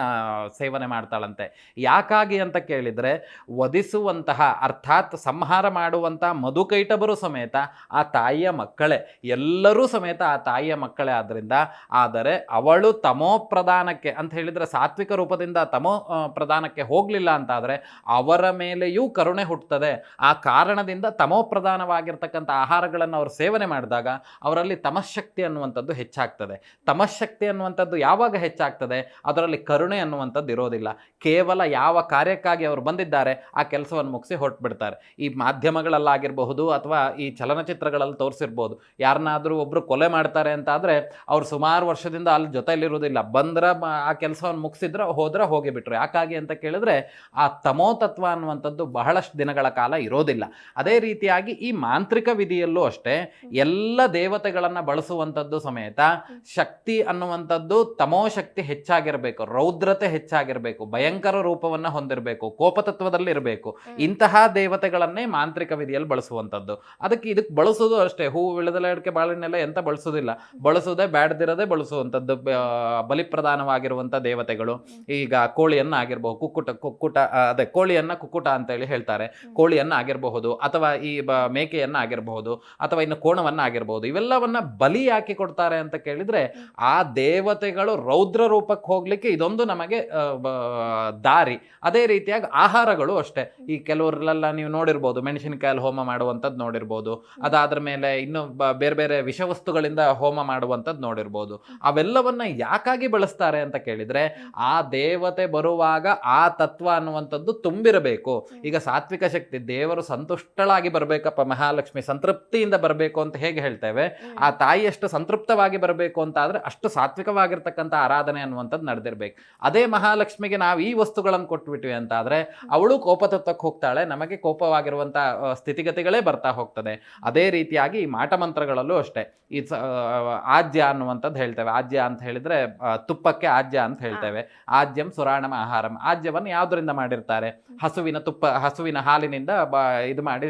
[SPEAKER 2] ಸೇವನೆ ಮಾಡ್ತಾಳಂತೆ. ಯಾಕಾಗಿ ಅಂತ ಕೇಳಿದರೆ ವಧಿಸುವಂತಹ, ಅರ್ಥಾತ್ ಸಂಹಾರ ಮಾಡುವಂಥ ಮಧುಕೈಟಬರು ಸಮೇತ ಆ ತಾಯಿಯ ಮಕ್ಕಳೇ, ಎಲ್ಲರೂ ಸಮೇತ ಆ ತಾಯಿಯ ಮಕ್ಕಳೇ ಆದ್ದರಿಂದ ಆದರೆ ಅವಳು ತಮೋಪ್ರಧಾನಕ್ಕೆ ಅಂತ ಹೇಳಿದರೆ ಸಾತ್ವಿಕ ರೂಪದಿಂದ ತಮೋ ಪ್ರಧಾನಕ್ಕೆ ಹೋಗಲಿಲ್ಲ ಅಂತಾದರೆ ಅವರ ಮೇಲೆಯೂ ಕರುಣೆ ಹುಟ್ಟುತ್ತದೆ. ಆ ಕಾರಣದಿಂದ ತಮೋ ಪ್ರಧಾನವಾಗಿರ್ತಕ್ಕಂಥ ಆಹಾರಗಳನ್ನು ಅವರು ಸೇವನೆ ಮಾಡಿದಾಗ ಅವರಲ್ಲಿ ತಮಶಕ್ತಿ ಅನ್ನುವಂಥದ್ದು ಹೆಚ್ಚಾಗ್ತದೆ. ತಮಶಕ್ತಿ ಅನ್ನುವಂಥದ್ದು ಯಾವಾಗ ಹೆಚ್ಚಾಗ್ತದೆ? ಅದರಲ್ಲಿ ಕರುಣೆ ಅನ್ನುವಂಥದ್ದು ಇರೋದಿಲ್ಲ. ಕೇವಲ ಯಾವ ಕಾರ್ಯಕ್ಕಾಗಿ ಅವರು ಬಂದಿದ್ದಾರೆ, ಆ ಕೆಲಸವನ್ನು ಮುಗಿಸಿ ಹೊರಟ್ಬಿಡ್ತಾರೆ. ಈ ಮಾಧ್ಯಮಗಳಲ್ಲಾಗಿರಬಹುದು ಅಥವಾ ಈ ಚಲನಚಿತ್ರಗಳಲ್ಲಿ ತೋರಿಸಿರ್ಬೋದು. ಯಾರನ್ನಾದರೂ ಒಬ್ಬರು ಕೊಲೆ ಮಾಡ್ತಾರೆ ಅಂತ ಆದರೆ ಅವರು ಸುಮಾರು ವರ್ಷದಿಂದ ಅಲ್ಲಿ ಜೊತೆಯಲ್ಲಿರೋದಿಲ್ಲ ಬಂದ್ರೆ ಆ ಕೆಲಸವನ್ನು ಮುಗಿಸಿದ್ರೆ ಹೋದ್ರೆ ಹೋಗಿಬಿಟ್ರು. ಯಾಕಾಗಿ ಅಂತ ಕೇಳಿದ್ರೆ ಆ ತಮೋತತ್ವ ಅನ್ನುವಂಥದ್ದು ಬಹಳಷ್ಟು ದಿನಗಳ ಕಾಲ ಇರೋದಿಲ್ಲ. ಅದೇ ರೀತಿಯಾಗಿ ಈ ಮಾಂತ್ರಿಕ ವಿಧಿಯಲ್ಲೂ ಅಷ್ಟೇ ಎಲ್ಲ ದೇವತೆಗಳನ್ನು ಬಳಸುವಂಥದ್ದು ಸಮೇತ ಶಕ್ತಿ ಅನ್ನುವಂಥದ್ದು ತಮೋ ಶಕ್ತಿ ಹೆಚ್ಚಾಗಿರಬೇಕು ರೌದ್ರತೆ ಹೆಚ್ಚಾಗಿರಬೇಕು ಭಯಂಕರ ರೂಪವನ್ನು ಹೊಂದಿರಬೇಕು ಕೋಪತತ್ವದಲ್ಲಿ ಇರಬೇಕು ಇಂತಹ ದೇವತೆಗಳನ್ನೇ ಮಾಂತ್ರಿಕ ವಿಧಿಯಲ್ಲಿ ಬಳಸುವಂಥದ್ದು. ಅದಕ್ಕೆ ಇದಕ್ಕೆ ಬಳಸೋದು ಅಷ್ಟೇ ಹೂವು ವಿಳದಲೆ ಅಡಿಕೆ ಬಾಳೆಣ್ಣೆಲ್ಲ ಎಂತ ಬಳಸೋದಿಲ್ಲ. ಬಳಸೋದೇ ಬ್ಯಾಡ್ದಿರೋದೇ ಬಳಸುವಂಥದ್ದು ಬಲಿಪ್ರಧಾನವಾಗಿರುವಂಥ ದೇವತೆಗಳು. ಈಗ ಕೋಳಿಯನ್ನ ಆಗಿರಬಹುದು ಕುಕ್ಕುಟ ಕುಕ್ಕುಟ ಅದೇ ಕೋಳಿಯನ್ನು ಕುಕ್ಕುಟ ಅಂತೇಳಿ ಹೇಳ್ತಾರೆ. ಕೋಳಿಯನ್ನ ಆಗಿರಬಹುದು ಅಥವಾ ಈ ಬ ಮೇಕೆಯನ್ನ ಆಗಿರಬಹುದು. ಅಥವಾ ಇನ್ನು ಕೋಣವನ್ನ ಆಗಿರ್ಬೋದು ಇವೆಲ್ಲವನ್ನ ಬಲಿ ಯಾಕೆ ಕೊಡ್ತಾರೆ ಅಂತ ಕೇಳಿದರೆ ಆ ದೇವತೆಗಳು ರೌದ್ರ ರೂಪಕ್ಕೆ ಹೋಗ್ಲಿಕ್ಕೆ ಇದೊಂದು ನಮಗೆ ದಾರಿ. ಅದೇ ರೀತಿಯಾಗಿ ಆಹಾರಗಳು ಅಷ್ಟೇ. ಈ ಕೆಲವರಲ್ಲೆಲ್ಲ ನೀವು ನೋಡಿರ್ಬೋದು ಮೆಣಸಿನಕಾಯಲ್ಲಿ ಹೋಮ ಮಾಡುವಂಥದ್ದು ನೋಡಿರ್ಬೋದು ಅದಾದ್ರ ಮೇಲೆ ಇನ್ನು ಬೇರೆ ಬೇರೆ ವಿಷವಸ್ತುಗಳಿಂದ ಹೋಮ ಮಾಡುವಂಥದ್ದು ನೋಡಿರ್ಬೋದು. ಅವೆಲ್ಲವನ್ನ ಯಾಕಾಗಿ ಬಳಸ್ತಾರೆ ಅಂತ ಕೇಳಿದರೆ ಆ ದೇವತೆ ಬರುವಾಗ ಆ ತತ್ವ ಅನ್ನುವಂಥದ್ದು ತುಂಬಿರಬೇಕು. ಈಗ ಸಾತ್ವಿಕ ಶಕ್ತಿ ದೇವರು ಸಂತುಷ್ಟಳಾಗಿ ಬರಬೇಕಪ್ಪ ಮಹಾಲಕ್ಷ್ಮಿ ಸಂತೃಪ್ತಿಯಿಂದ ಬರಬೇಕು ಅಂತ ಹೇಗೆ ಹೇಳ್ತೇವೆ ಆ ತಾಯಿ ಎಷ್ಟು ಸಂತೃಪ್ತವಾಗಿ ಬರಬೇಕು ಅಂತ ಆದ್ರೆ ಅಷ್ಟು ಸಾತ್ವಿಕವಾಗಿರ್ತಕ್ಕಂಥ ಆರಾಧನೆ ಅನ್ನುವಂಥದ್ದು ನಡೆದಿರ್ಬೇಕು. ಅದೇ ಮಹಾಲಕ್ಷ್ಮಿಗೆ ನಾವು ಈ ವಸ್ತುಗಳನ್ನು ಕೊಟ್ಬಿಟ್ವಿ ಅಂತ ಆದ್ರೆ ಅವಳು ಕೋಪತತ್ವಕ್ಕೆ ಹೋಗ್ತಾಳೆ ನಮಗೆ ಕೋಪವಾಗಿರುವಂಥ ಸ್ಥಿತಿಗತಿಗಳೇ ಬರ್ತಾ ಹೋಗ್ತದೆ. ಅದೇ ರೀತಿಯಾಗಿ ಈ ಮಾಟ ಮಂತ್ರಗಳಲ್ಲೂ ಅಷ್ಟೇ. ಈ ಆಜ್ಯ ಅನ್ನುವಂಥದ್ದು ಹೇಳ್ತೇವೆ. ಆಜ್ಯ ಅಂತ ಹೇಳಿದ್ರೆ ತುಪ್ಪಕ್ಕೆ ಆಜ್ಯ ಅಂತ ಹೇಳ್ತೇವೆ. ಆಜ್ಯಂ ಸುರಾಣಮ ಆಹಾರಂ. ಆಜ್ಯವನ್ನು ಯಾವುದರಿಂದ ಮಾಡಿರ್ತಾರೆ? ಹಸುವಿನ ತುಪ್ಪ ಹಸುವಿನ ಹಾಲಿನಿಂದ ಬ ಇದು ಮಾಡಿ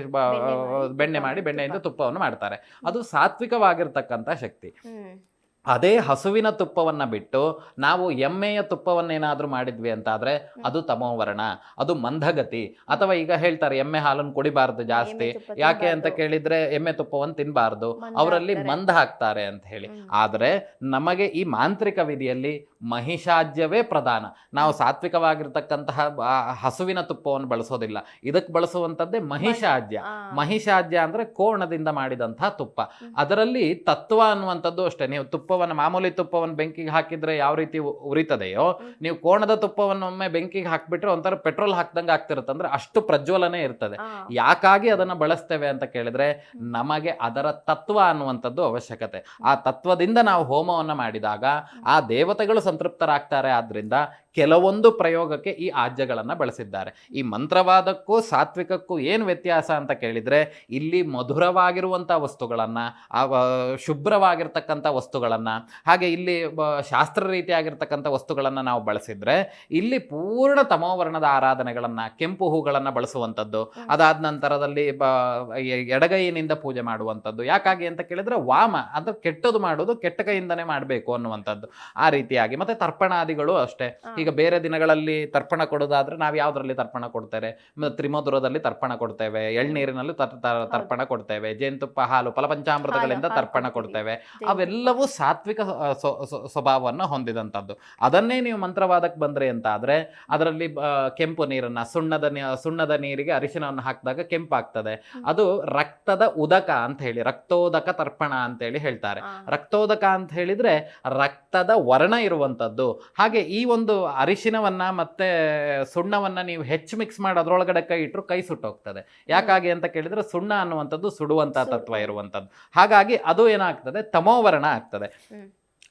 [SPEAKER 1] ಬೆಣ್ಣೆ ಮಾಡಿ
[SPEAKER 2] ಬೆಣ್ಣೆಯಿಂದ
[SPEAKER 1] ತುಪ್ಪ.
[SPEAKER 2] ತುಪ್ಪವನ್ನು ಮಾಡ್ತಾರೆ. ಅದು ಸಾತ್ವಿಕವಾಗಿರ್ತಕ್ಕಂಥ ಶಕ್ತಿ. ಅದೇ ಹಸುವಿನ ತುಪ್ಪವನ್ನು ಬಿಟ್ಟು ನಾವು ಎಮ್ಮೆಯ ತುಪ್ಪವನ್ನೇನಾದರೂ ಮಾಡಿದ್ವಿ ಅಂತಾದ್ರೆ ಅದು ತಮೋವರ್ಣ ಅದು ಮಂದಗತಿ. ಅಥವಾ ಈಗ ಹೇಳ್ತಾರೆ ಎಮ್ಮೆ ಹಾಲನ್ನು ಕುಡಿಬಾರ್ದು ಜಾಸ್ತಿ. ಯಾಕೆ ಅಂತ ಕೇಳಿದರೆ ಎಮ್ಮೆ ತುಪ್ಪವನ್ನು
[SPEAKER 1] ತಿನ್ನಬಾರ್ದು
[SPEAKER 2] ಅವರಲ್ಲಿ ಮಂದ ಹಾಕ್ತಾರೆ ಅಂತ ಹೇಳಿ. ಆದರೆ ನಮಗೆ ಈ ಮಾಂತ್ರಿಕ ವಿಧಿಯಲ್ಲಿ ಮಹಿಷಾಜ್ಯವೇ ಪ್ರಧಾನ. ನಾವು ಸಾತ್ವಿಕವಾಗಿರ್ತಕ್ಕಂತಹ ಹಸುವಿನ ತುಪ್ಪವನ್ನು ಬಳಸೋದಿಲ್ಲ. ಇದಕ್ಕೆ ಬಳಸುವಂತದ್ದೇ ಮಹಿಷಾಜ್ಯ. ಮಹಿಷಾಜ್ಯ ಅಂದ್ರೆ ಕೋಣದಿಂದ ಮಾಡಿದಂತಹ ತುಪ್ಪ. ಅದರಲ್ಲಿ ತತ್ವ ಅನ್ನುವಂಥದ್ದು ಅಷ್ಟೇ. ನೀವು ತುಪ್ಪವನ್ನು ಮಾಮೂಲಿ ತುಪ್ಪವನ್ನು ಬೆಂಕಿಗೆ ಹಾಕಿದ್ರೆ ಯಾವ ರೀತಿ ಉರಿತದೆಯೋ ನೀವು ಕೋಣದ ತುಪ್ಪವನ್ನು ಒಮ್ಮೆ ಬೆಂಕಿಗೆ ಹಾಕ್ಬಿಟ್ರೆ ಒಂಥರ ಪೆಟ್ರೋಲ್ ಹಾಕ್ದಂಗೆ ಆಗ್ತಿರುತ್ತೆ. ಅಂದ್ರೆ ಅಷ್ಟು ಪ್ರಜ್ವಲನೆ ಇರ್ತದೆ. ಯಾಕಾಗಿ ಅದನ್ನ ಬಳಸ್ತೇವೆ ಅಂತ ಕೇಳಿದ್ರೆ ನಮಗೆ ಅದರ ತತ್ವ ಅನ್ನುವಂಥದ್ದು ಅವಶ್ಯಕತೆ. ಆ ತತ್ವದಿಂದ ನಾವು ಹೋಮವನ್ನ ಮಾಡಿದಾಗ ಆ ದೇವತೆಗಳು ಸಂತೃಪ್ತರಾಗ್ತಾರೆ. ಆದ್ರಿಂದ ಕೆಲವೊಂದು ಪ್ರಯೋಗಕ್ಕೆ ಈ ಆಜ್ಯಗಳನ್ನು ಬಳಸಿದ್ದಾರೆ. ಈ ಮಂತ್ರವಾದಕ್ಕೂ ಸಾತ್ವಿಕಕ್ಕೂ ಏನು ವ್ಯತ್ಯಾಸ ಅಂತ ಕೇಳಿದರೆ ಇಲ್ಲಿ ಮಧುರವಾಗಿರುವಂಥ ವಸ್ತುಗಳನ್ನ ಶುಭ್ರವಾಗಿರ್ತಕ್ಕಂಥ ವಸ್ತುಗಳನ್ನ ಹಾಗೆ ಇಲ್ಲಿ ಶಾಸ್ತ್ರ ರೀತಿಯಾಗಿರ್ತಕ್ಕಂಥ ವಸ್ತುಗಳನ್ನು ನಾವು ಬಳಸಿದ್ರೆ ಇಲ್ಲಿ ಪೂರ್ಣ ತಮೋವರ್ಣದ ಆರಾಧನೆಗಳನ್ನು ಕೆಂಪು ಹೂಗಳನ್ನು ಬಳಸುವಂಥದ್ದು ಅದಾದ ನಂತರದಲ್ಲಿ ಬ- ಎ- ಎಡಗೈಯಿನಿಂದ ಪೂಜೆ ಮಾಡುವಂಥದ್ದು. ಯಾಕಾಗಿ ಅಂತ ಕೇಳಿದ್ರೆ ವಾಮ ಅಂದ್ರೆ ಕೆಟ್ಟದು ಮಾಡೋದು ಕೆಟ್ಟ ಕೈಯಿಂದನೇ ಮಾಡಬೇಕು ಅನ್ನುವಂಥದ್ದು. ಆ ರೀತಿಯಾಗಿ. ಮತ್ತೆ ತರ್ಪಣಾದಿಗಳು ಅಷ್ಟೇ. ಈಗ ಬೇರೆ ದಿನಗಳಲ್ಲಿ ತರ್ಪಣ ಕೊಡೋದಾದ್ರೆ ನಾವು ಯಾವುದರಲ್ಲಿ ತರ್ಪಣ ಕೊಡ್ತೇವೆ? ತ್ರಿಮಧುರದಲ್ಲಿ ತರ್ಪಣ ಕೊಡ್ತೇವೆ. ಎಳ್ನೀರಿನಲ್ಲಿ ತರ್- ತರ್- ತರ್ಪಣ ಕೊಡ್ತೇವೆ. ಜೇನುತುಪ್ಪ ಹಾಲು ಫಲಪಂಚಾಮೃತಗಳಿಂದ ತರ್ಪಣ
[SPEAKER 1] ಕೊಡ್ತೇವೆ.
[SPEAKER 2] ಅವೆಲ್ಲವೂ
[SPEAKER 1] ಜೇನುತುಪ್ಪ.
[SPEAKER 2] ಸಾತ್ವಿಕ ಸ್ವಭಾವವನ್ನು ಹೊಂದಿದಂಥದ್ದು. ಅದನ್ನೇ ನೀವು ಮಂತ್ರವಾದಕ್ಕೆ ಬಂದರೆ ಅಂತ ಆದರೆ ಅದರಲ್ಲಿ ಕೆಂಪು ನೀರನ್ನು ಸುಣ್ಣದ ಸುಣ್ಣದ ನೀರಿಗೆ ಅರಿಶಿನವನ್ನು ಹಾಕಿದಾಗ ಕೆಂಪಾಗ್ತದೆ. ಅದು ರಕ್ತದ ಉದಕ ಅಂತ ಹೇಳಿ ರಕ್ತೋದಕ ತರ್ಪಣ ಅಂತ ಹೇಳಿ ಹೇಳ್ತಾರೆ. ರಕ್ತೋದಕ ಅಂತ ಹೇಳಿದರೆ ರಕ್ತದ ವರ್ಣ ಇರುವಂಥದ್ದು. ಹಾಗೆ ಈ ಒಂದು ಅರಿಶಿನವನ್ನು ಮತ್ತೆ ಸುಣ್ಣವನ್ನು ನೀವು ಹೆಚ್ಚು ಮಿಕ್ಸ್ ಮಾಡಿ ಅದರೊಳಗಡೆ ಕೈ ಇಟ್ಟರು ಕೈ ಸುಟ್ಟೋಗ್ತದೆ. ಯಾಕಾಗಿ ಅಂತ ಕೇಳಿದರೆ ಸುಣ್ಣ ಅನ್ನುವಂಥದ್ದು
[SPEAKER 1] ಸುಡುವಂಥ
[SPEAKER 2] ತತ್ವ ಇರುವಂಥದ್ದು. ಹಾಗಾಗಿ ಅದು ಏನಾಗ್ತದೆ? ತಮೋವರ್ಣ ಆಗ್ತದೆ.
[SPEAKER 1] ಹ್ಮ್.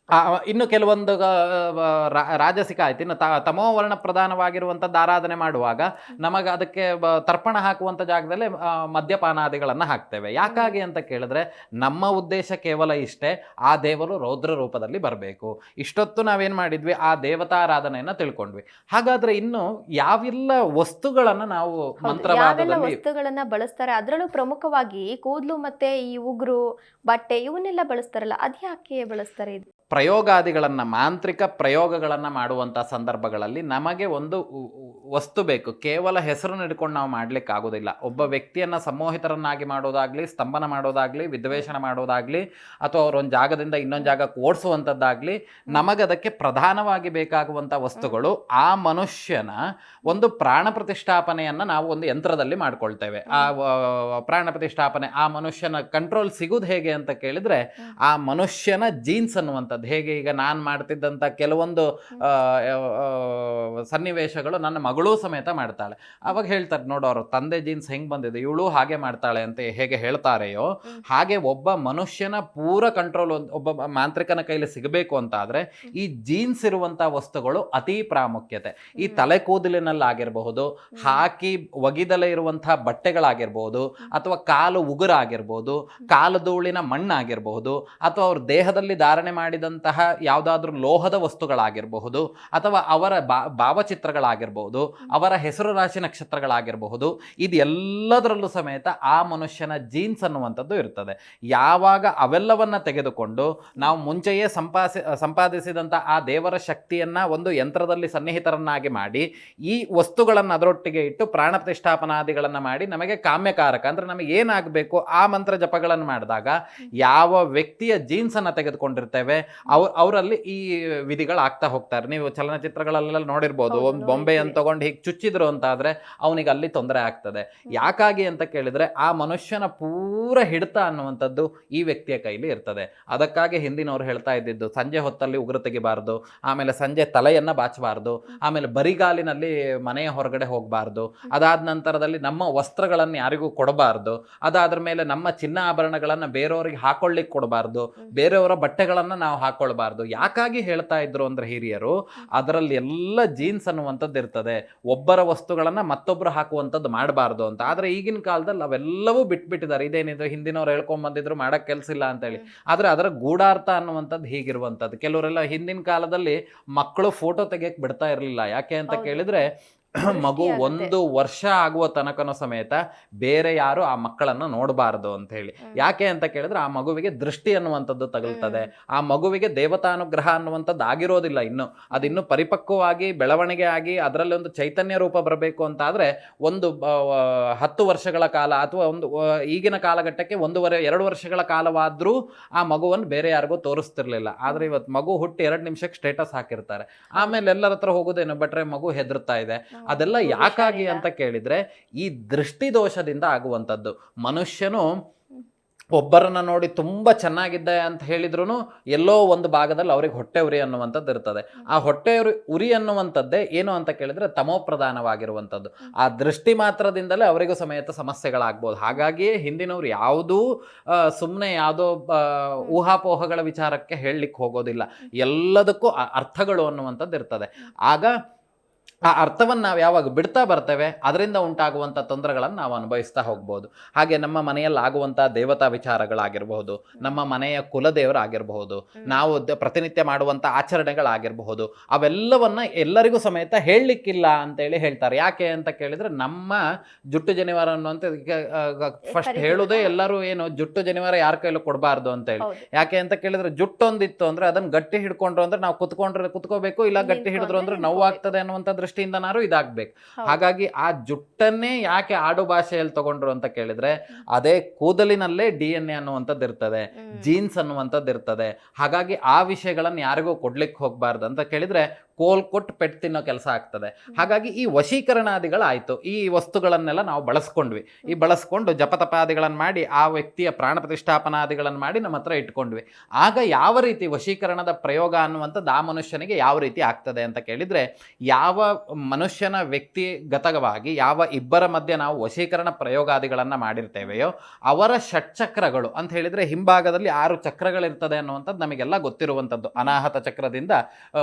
[SPEAKER 2] ಆ, ಇನ್ನು ಕೆಲವೊಂದು ರಾಜಸಿಕ ಆಯ್ತು. ಇನ್ನು ತಮೋವರ್ಣ ಪ್ರಧಾನವಾಗಿರುವಂಥದ್ದು ಆರಾಧನೆ ಮಾಡುವಾಗ ನಮಗೆ ಅದಕ್ಕೆ ತರ್ಪಣ ಹಾಕುವಂಥ ಜಾಗದಲ್ಲಿ ಮದ್ಯಪಾನಾದಿಗಳನ್ನು ಹಾಕ್ತೇವೆ. ಯಾಕಾಗಿ ಅಂತ ಕೇಳಿದ್ರೆ ನಮ್ಮ ಉದ್ದೇಶ ಕೇವಲ ಇಷ್ಟೇ ಆ ದೇವರು ರೌದ್ರ ರೂಪದಲ್ಲಿ ಬರಬೇಕು. ಇಷ್ಟೊತ್ತು ನಾವೇನು ಮಾಡಿದ್ವಿ? ಆ ದೇವತಾ ಆರಾಧನೆಯನ್ನು ತಿಳ್ಕೊಂಡ್ವಿ. ಹಾಗಾದ್ರೆ ಇನ್ನು ಯಾವೆಲ್ಲ ವಸ್ತುಗಳನ್ನ ನಾವು ಮಂತ್ರವಾದದಲ್ಲಿ
[SPEAKER 1] ವಸ್ತುಗಳನ್ನ ಬಳಸ್ತಾರೆ? ಅದರಲ್ಲೂ ಪ್ರಮುಖವಾಗಿ ಕೂದಲು ಮತ್ತೆ ಈ ಉಗುರು ಬಟ್ಟೆ ಇವನ್ನೆಲ್ಲ ಬಳಸ್ತಾರಲ್ಲ ಅದ್ಯಾಕೆ ಬಳಸ್ತಾರೆ ಇದು?
[SPEAKER 2] ಪ್ರಯೋಗಾದಿಗಳನ್ನ ಮಾಂತ್ರಿಕ ಪ್ರಯೋಗಗಳನ್ನು ಮಾಡುವಂಥ ಸಂದರ್ಭಗಳಲ್ಲಿ ನಮಗೆ ಒಂದು ವಸ್ತು ಬೇಕು. ಕೇವಲ ಹೆಸರನ್ನು ಹಿಡ್ಕೊಂಡು ನಾವು ಮಾಡ್ಲಿಕ್ಕೆ ಆಗೋದಿಲ್ಲ. ಒಬ್ಬ ವ್ಯಕ್ತಿಯನ್ನು ಸಮೋಹಿತರನ್ನಾಗಿ ಮಾಡೋದಾಗಲಿ ಸ್ತಂಭನ ಮಾಡೋದಾಗಲಿ ವಿದ್ವೇಷಣ ಮಾಡೋದಾಗಲಿ ಅಥವಾ ಅವರೊಂದು ಜಾಗದಿಂದ ಇನ್ನೊಂದು ಜಾಗಕ್ಕೆ ಓಡಿಸುವಂಥದ್ದಾಗ್ಲಿ ನಮಗದಕ್ಕೆ ಪ್ರಧಾನವಾಗಿ ಬೇಕಾಗುವಂಥ ವಸ್ತುಗಳು ಆ ಮನುಷ್ಯನ ಒಂದು ಪ್ರಾಣ ಪ್ರತಿಷ್ಠಾಪನೆಯನ್ನು ನಾವು ಒಂದು ಯಂತ್ರದಲ್ಲಿ ಮಾಡಿಕೊಳ್ತೇವೆ. ಆ ಪ್ರಾಣ ಪ್ರತಿಷ್ಠಾಪನೆ ಆ ಮನುಷ್ಯನ ಕಂಟ್ರೋಲ್ ಸಿಗೋದು ಹೇಗೆ ಅಂತ ಕೇಳಿದರೆ ಆ ಮನುಷ್ಯನ ಜೀನ್ಸ್ ಅನ್ನುವಂಥದ್ದು. ಹೇಗೆ ಈಗ ನಾನು ಮಾಡ್ತಿದ್ದಂಥ ಕೆಲವೊಂದು ಸನ್ನಿವೇಶಗಳು ನನ್ನ ಮಗಳೂ ಸಮೇತ ಮಾಡ್ತಾಳೆ. ಅವಾಗ ಹೇಳ್ತಾರೆ ನೋಡು ಅವ್ರ ತಂದೆ ಜೀನ್ಸ್ ಹೆಂಗೆ ಬಂದಿದೆ ಇವಳು ಹಾಗೆ ಮಾಡ್ತಾಳೆ ಅಂತ ಹೇಗೆ ಹೇಳ್ತಾರೆಯೋ ಹಾಗೆ ಒಬ್ಬ ಮನುಷ್ಯನ ಪೂರ ಕಂಟ್ರೋಲ್ ಒಬ್ಬ ಮಾಂತ್ರಿಕನ ಕೈಲಿ ಸಿಗಬೇಕು ಅಂತ ಆದ್ರೆ ಈ ಜೀನ್ಸ್ ಇರುವಂಥ ವಸ್ತುಗಳು ಅತಿ ಪ್ರಾಮುಖ್ಯತೆ. ಈ. ತಲೆ ಕೂದಲಿನಲ್ಲಾಗಿರಬಹುದು ಹಾಕಿ ಒಗಿದಲೇ ಇರುವಂಥ ಬಟ್ಟೆಗಳಾಗಿರ್ಬೋದು ಅಥವಾ ಕಾಲು ಉಗುರಾಗಿರ್ಬೋದು ಕಾಲು ಧೂಳಿನ ಮಣ್ಣಾಗಿರಬಹುದು ಅಥವಾ ಅವ್ರ ದೇಹದಲ್ಲಿ ಧಾರಣೆ ಮಾಡಿದಂತಹ ಯಾವುದಾದ್ರೂ ಲೋಹದ ವಸ್ತುಗಳಾಗಿರಬಹುದು ಅಥವಾ ಅವರ ಬಾ ಭಾವಚಿತ್ರಗಳಾಗಿರ್ಬಹುದು ಅವರ ಹೆಸರು ರಾಶಿ ನಕ್ಷತ್ರಗಳಾಗಿರಬಹುದು ಇದೆಲ್ಲದರಲ್ಲೂ ಸಮೇತ ಆ ಮನುಷ್ಯನ ಜೀನ್ಸ್ ಅನ್ನುವಂಥದ್ದು ಇರ್ತದೆ. ಯಾವಾಗ ಅವೆಲ್ಲವನ್ನ ತೆಗೆದುಕೊಂಡು ನಾವು ಮುಂಚೆಯೇ ಸಂಪಾಸಿ ಸಂಪಾದಿಸಿದಂಥ ಆ ದೇವರ ಶಕ್ತಿಯನ್ನ ಒಂದು ಯಂತ್ರದಲ್ಲಿ ಸನ್ನಿಹಿತರನ್ನಾಗಿ ಮಾಡಿ ಈ ವಸ್ತುಗಳನ್ನು ಅದರೊಟ್ಟಿಗೆ ಇಟ್ಟು ಪ್ರಾಣ ಪ್ರತಿಷ್ಠಾಪನಾದಿಗಳನ್ನು ಮಾಡಿ ನಮಗೆ ಕಾಮ್ಯಕಾರಕ ಅಂದರೆ ನಮಗೆ ಏನಾಗಬೇಕು ಆ ಮಂತ್ರ ಜಪಗಳನ್ನು ಮಾಡಿದಾಗ ಯಾವ ವ್ಯಕ್ತಿಯ ಜೀನ್ಸನ್ನು ತೆಗೆದುಕೊಂಡಿರ್ತೇವೆ ಅವ್ ಅವರಲ್ಲಿ ಈ ವಿಧಿಗಳು ಆಗ್ತಾ ಹೋಗ್ತಾರೆ. ನೀವು ಚಲನಚಿತ್ರಗಳಲ್ಲೆಲ್ಲ ನೋಡಿರ್ಬೋದು ಒಂದು ಬೊಂಬೆಯನ್ನು
[SPEAKER 1] ಅಂತ
[SPEAKER 2] ತಗೊಂಡು ಹೀಗೆ ಚುಚ್ಚಿದ್ರು ಅಂತ ಆದರೆ ಅವನಿಗೆ ಅಲ್ಲಿ ತೊಂದರೆ ಆಗ್ತದೆ. ಯಾಕಾಗಿ ಅಂತ ಕೇಳಿದ್ರೆ ಆ ಮನುಷ್ಯನ ಪೂರ ಹಿಡಿತ ಅನ್ನುವಂಥದ್ದು ಈ ವ್ಯಕ್ತಿಯ ಕೈಲಿ ಇರ್ತದೆ. ಅದಕ್ಕಾಗಿ ಹಿಂದಿನವ್ರು ಹೇಳ್ತಾ ಇದ್ದಿದ್ದು ಸಂಜೆ ಹೊತ್ತಲ್ಲಿ ಉಗುರು ತೆಗಿಬಾರ್ದು ಆಮೇಲೆ ಸಂಜೆ ತಲೆಯನ್ನು ಬಾಚಬಾರ್ದು ಆಮೇಲೆ ಬರಿಗಾಲಿನಲ್ಲಿ ಮನೆಯ ಹೊರಗಡೆ ಹೋಗಬಾರ್ದು ಅದಾದ ನಂತರದಲ್ಲಿ ನಮ್ಮ ವಸ್ತ್ರಗಳನ್ನು ಯಾರಿಗೂ ಕೊಡಬಾರ್ದು ಅದಾದ್ರ ಮೇಲೆ ನಮ್ಮ ಚಿನ್ನ ಆಭರಣಗಳನ್ನು ಬೇರೆಯವರಿಗೆ ಹಾಕೊಳ್ಳಿಕ್ಕೆ ಕೊಡಬಾರ್ದು ಬೇರೆಯವರ ಬಟ್ಟೆಗಳನ್ನು ನಾವು ಹಾಕೊಳ್ಬಾರ್ದು. ಯಾಕಾಗಿ ಹೇಳ್ತಾ ಇದ್ರು ಅಂದ್ರೆ ಹಿರಿಯರು ಅದರಲ್ಲಿ ಎಲ್ಲ ಜೀನ್ಸ್ ಅನ್ನುವಂಥದ್ದು ಇರ್ತದೆ. ಒಬ್ಬರ ವಸ್ತುಗಳನ್ನ ಮತ್ತೊಬ್ಬರು ಹಾಕುವಂಥದ್ದು ಮಾಡಬಾರ್ದು ಅಂತ. ಆದರೆ ಈಗಿನ ಕಾಲದಲ್ಲಿ ಅವೆಲ್ಲವೂ ಬಿಟ್ಬಿಟ್ಟಿದ್ದಾರೆ. ಇದೇನಿದ್ರು ಹಿಂದಿನವ್ರು ಹೇಳ್ಕೊಂಬಂದಿದ್ರು ಬಂದಿದ್ರು ಕೆಲಸ ಕೆಲ್ಸ ಇಲ್ಲ ಅಂತೇಳಿ. ಆದರೆ ಅದರ ಗೂಢಾರ್ಥ ಅನ್ನುವಂಥದ್ದು ಹೀಗಿರುವಂಥದ್ದು. ಕೆಲವರೆಲ್ಲ ಹಿಂದಿನ ಕಾಲದಲ್ಲಿ ಮಕ್ಕಳು ಫೋಟೋ ತೆಗಿಯಕ್ ಬಿಡ್ತಾ ಇರಲಿಲ್ಲ. ಯಾಕೆ ಅಂತ ಕೇಳಿದ್ರೆ ಮಗು ಒಂದು ವರ್ಷ ಆಗುವ ತನಕನೂ ಸಮೇತ ಬೇರೆ ಯಾರು ಆ ಮಕ್ಕಳನ್ನ ನೋಡಬಾರದು ಅಂತ ಹೇಳಿ. ಯಾಕೆ ಅಂತ ಕೇಳಿದ್ರೆ ಆ ಮಗುವಿಗೆ ದೃಷ್ಟಿ ಅನ್ನುವಂಥದ್ದು ತಗಲ್ತದೆ. ಆ ಮಗುವಿಗೆ ದೇವತಾನುಗ್ರಹ ಅನ್ನುವಂಥದ್ದು ಆಗಿರೋದಿಲ್ಲ ಇನ್ನು. ಅದಿನ್ನು ಪರಿಪಕ್ವವಾಗಿ ಬೆಳವಣಿಗೆ ಆಗಿ ಅದರಲ್ಲಿ ಒಂದು ಚೈತನ್ಯ ರೂಪ ಬರಬೇಕು ಅಂತ ಆದ್ರೆ ಒಂದು ಹತ್ತು ವರ್ಷಗಳ ಕಾಲ ಅಥವಾ ಒಂದು ಈಗಿನ ಕಾಲಘಟ್ಟಕ್ಕೆ ಒಂದೂವರೆ ಎರಡು ವರ್ಷಗಳ ಕಾಲವಾದರೂ ಆ ಮಗುವನ್ನು ಬೇರೆ ಯಾರಿಗೂ ತೋರಿಸ್ತಿರ್ಲಿಲ್ಲ. ಆದ್ರೆ ಇವತ್ತು ಮಗು ಹುಟ್ಟಿ ಎರಡು ನಿಮಿಷಕ್ಕೆ ಸ್ಟೇಟಸ್ ಹಾಕಿರ್ತಾರೆ. ಆಮೇಲೆ ಎಲ್ಲರ ಹತ್ರ ಹೋಗೋದೇನು? ಬಟ್ರೆ ಮಗು ಹೆದರ್ತಾ ಇದೆ. ಅದೆಲ್ಲ ಯಾಕಾಗಿ ಅಂತ ಕೇಳಿದ್ರೆ ಈ ದೃಷ್ಟಿ ದೋಷದಿಂದ ಆಗುವಂಥದ್ದು. ಮನುಷ್ಯನು ಒಬ್ಬರನ್ನ ನೋಡಿ ತುಂಬ ಚೆನ್ನಾಗಿದ್ದೆ ಅಂತ ಹೇಳಿದ್ರು ಎಲ್ಲೋ ಒಂದು ಭಾಗದಲ್ಲಿ ಅವ್ರಿಗೆ ಹೊಟ್ಟೆ ಉರಿ ಅನ್ನುವಂಥದ್ದು ಇರ್ತದೆ. ಆ ಹೊಟ್ಟೆ ಉರಿ ಉರಿ ಅನ್ನುವಂಥದ್ದೇ ಏನು ಅಂತ ಕೇಳಿದ್ರೆ ತಮೋಪ್ರಧಾನವಾಗಿರುವಂಥದ್ದು ಆ ದೃಷ್ಟಿ ಮಾತ್ರದಿಂದಲೇ ಅವರಿಗೂ ಸಮೇತ ಸಮಸ್ಯೆಗಳಾಗ್ಬೋದು. ಹಾಗಾಗಿಯೇ ಹಿಂದಿನವ್ರು ಯಾವುದೂ ಸುಮ್ಮನೆ ಯಾವುದೋ ಊಹಾಪೋಹಗಳ ವಿಚಾರಕ್ಕೆ ಹೇಳಲಿಕ್ಕೆ ಹೋಗೋದಿಲ್ಲ. ಎಲ್ಲದಕ್ಕೂ ಅರ್ಥಗಳು ಅನ್ನುವಂಥದ್ದು ಇರ್ತದೆ ಆಗ ಆ ಅರ್ಥವನ್ನು ನಾವು ಯಾವಾಗ ಬಿಡ್ತಾ ಬರ್ತೇವೆ ಅದರಿಂದ ಉಂಟಾಗುವಂಥ ತೊಂದರೆಗಳನ್ನು ನಾವು ಅನುಭವಿಸ್ತಾ ಹೋಗ್ಬೋದು. ಹಾಗೆ ನಮ್ಮ ಮನೆಯಲ್ಲಿ ಆಗುವಂಥ ದೇವತಾ ವಿಚಾರಗಳಾಗಿರಬಹುದು ನಮ್ಮ ಮನೆಯ ಕುಲದೇವರಾಗಿರಬಹುದು ನಾವು ಪ್ರತಿನಿತ್ಯ ಮಾಡುವಂಥ ಆಚರಣೆಗಳಾಗಿರಬಹುದು ಅವೆಲ್ಲವನ್ನ ಎಲ್ಲರಿಗೂ ಸಮೇತ ಹೇಳಲಿಕ್ಕಿಲ್ಲ ಅಂತೇಳಿ ಹೇಳ್ತಾರೆ. ಯಾಕೆ ಅಂತ ಕೇಳಿದ್ರೆ ನಮ್ಮ ಜುಟ್ಟು ಜನಿವಾರ ಅನ್ನುವಂಥ ಫಸ್ಟ್ ಹೇಳೋದೇ. ಎಲ್ಲರೂ ಏನು ಜುಟ್ಟು ಜನಿವಾರ ಯಾರ ಕೈಲೂ ಕೊಡಬಾರ್ದು ಅಂತ ಹೇಳಿ ಯಾಕೆ ಅಂತ ಕೇಳಿದ್ರೆ ಜುಟ್ಟೊಂದಿತ್ತು ಅಂದರೆ ಅದನ್ನು ಗಟ್ಟಿ ಹಿಡ್ಕೊಂಡ್ರು ಅಂದರೆ ನಾವು ಕುತ್ಕೊಂಡ್ರೆ ಕುತ್ಕೋಬೇಕು ಇಲ್ಲ ಗಟ್ಟಿ ಹಿಡಿದ್ರು ಅಂದ್ರೆ ನೋವಾಗ್ತದೆ ಅನ್ನುವಂಥ ದೃಷ್ಟಿಯಿಂದನಾರು ಇದಾಗ್ಬೇಕು. ಹಾಗಾಗಿ ಆ ಜುಟ್ಟನ್ನೇ ಯಾಕೆ ಆಡು ಭಾಷೆಯಲ್ಲಿ ತಗೊಂಡ್ರು ಅಂತ ಕೇಳಿದ್ರೆ ಅದೇ ಕೂದಲಿನಲ್ಲೇ ಡಿ ಎನ್ ಎ ಅನ್ನುವಂಥದ್ದು ಇರ್ತದೆ ಜೀನ್ಸ್ ಅನ್ನುವಂಥದ್ದು ಇರ್ತದೆ. ಹಾಗಾಗಿ ಆ ವಿಷಯಗಳನ್ನು ಯಾರಿಗೂ ಕೊಡ್ಲಿಕ್ಕೆ ಹೋಗ್ಬಾರ್ದು ಅಂತ ಕೇಳಿದ್ರೆ ಕೋಲ್ ಕೊಟ್ಟು ಪೆಟ್ಟು ತಿನ್ನೋ ಕೆಲಸ ಆಗ್ತದೆ. ಹಾಗಾಗಿ ಈ ವಶೀಕರಣಾದಿಗಳಾಯಿತು. ಈ ವಸ್ತುಗಳನ್ನೆಲ್ಲ ನಾವು ಬಳಸ್ಕೊಂಡ್ವಿ. ಈ ಬಳಸ್ಕೊಂಡು ಜಪತಪಾದಿಗಳನ್ನು ಮಾಡಿ, ಆ ವ್ಯಕ್ತಿಯ ಪ್ರಾಣ ಪ್ರತಿಷ್ಠಾಪನಾದಿಗಳನ್ನು ಮಾಡಿ ನಮ್ಮ ಹತ್ರ ಇಟ್ಕೊಂಡ್ವಿ. ಆಗ ಯಾವ ರೀತಿ ವಶೀಕರಣದ ಪ್ರಯೋಗ ಅನ್ನುವಂಥದ್ದು ಆ ಮನುಷ್ಯನಿಗೆ ಯಾವ ರೀತಿ ಆಗ್ತದೆ ಅಂತ ಕೇಳಿದರೆ, ಯಾವ ಮನುಷ್ಯನ ವ್ಯಕ್ತಿಗತವಾಗಿ ಯಾವ ಇಬ್ಬರ ಮಧ್ಯೆ ನಾವು ವಶೀಕರಣ ಪ್ರಯೋಗಾದಿಗಳನ್ನು ಮಾಡಿರ್ತೇವೆಯೋ, ಅವರ ಷಟ್ಚಕ್ರಗಳು ಅಂತ ಹೇಳಿದರೆ ಹಿಂಭಾಗದಲ್ಲಿ ಆರು ಚಕ್ರಗಳಿರ್ತದೆ ಅನ್ನುವಂಥದ್ದು ನಮಗೆಲ್ಲ ಗೊತ್ತಿರುವಂಥದ್ದು. ಅನಾಹತ ಚಕ್ರದಿಂದ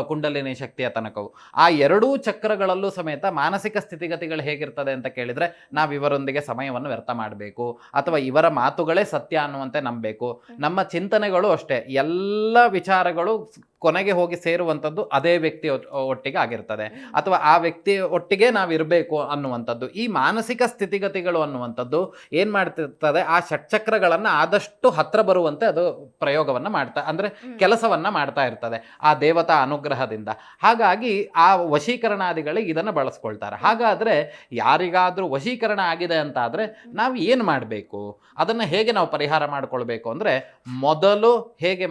[SPEAKER 2] ಕುಂಡಲಿನಿ ಕುಂಡಲಿನಿ ಶಕ್ತಿಯ ತನಕವು ಆ ಎರಡೂ ಚಕ್ರಗಳಲ್ಲೂ ಸಮೇತ ಮಾನಸಿಕ ಸ್ಥಿತಿಗತಿಗಳು ಹೇಗಿರ್ತದೆ ಅಂತ ಕೇಳಿದರೆ ನಾವು ಇವರೊಂದಿಗೆ ಸಮಯವನ್ನು ವ್ಯರ್ಥ ಮಾಡಬೇಕು ಅಥವಾ ಇವರ ಮಾತುಗಳೇ ಸತ್ಯ ಅನ್ನುವಂತೆ ನಂಬಬೇಕು. ನಮ್ಮ ಚಿಂತನೆಗಳು ಅಷ್ಟೇ. ಎಲ್ಲ ವಿಚಾರಗಳು ಕೊನೆಗೆ ಹೋಗಿ ಸೇರುವಂಥದ್ದು ಅದೇ ವ್ಯಕ್ತಿ ಒಟ್- ಒಟ್ಟಿಗೆ ಆಗಿರ್ತದೆ. ಅಥವಾ ಆ ವ್ಯಕ್ತಿ ಒಟ್ಟಿಗೆ ನಾವು ಇರಬೇಕು ಅನ್ನುವಂಥದ್ದು. ಈ ಮಾನಸಿಕ ಸ್ಥಿತಿಗತಿಗಳು ಅನ್ನುವಂಥದ್ದು ಏನು ಮಾಡ್ತಿರ್ತದೆ ಆ ಷಟ್ಚಕ್ರಗಳನ್ನು ಆದಷ್ಟು ಹತ್ರ ಬರುವಂತೆ ಅದು ಪ್ರಯೋಗವನ್ನು ಮಾಡ್ತಾ ಅಂದರೆ ಕೆಲಸವನ್ನು ಮಾಡ್ತಾ ಇರ್ತದೆ ಆ ದೇವತಾ ಅನುಗ್ರಹದಿಂದ. ಹಾಗಾಗಿ ಆ ವಶೀಕರಣಾದಿಗಳಿಗೆ ಇದನ್ನು ಬಳಸ್ಕೊಳ್ತಾರೆ. ಹಾಗಾದರೆ ಯಾರಿಗಾದರೂ ವಶೀಕರಣ ಆಗಿದೆ ಅಂತ ಆದರೆ ನಾವು ಏನು ಮಾಡಬೇಕು? ಅದನ್ನು ಹೇಗೆ ನಾವು ಪರಿಹಾರ ಮಾಡಿಕೊಳ್ಬೇಕು? ಅಂದರೆ ಮೊದಲು ಹೇಗೆ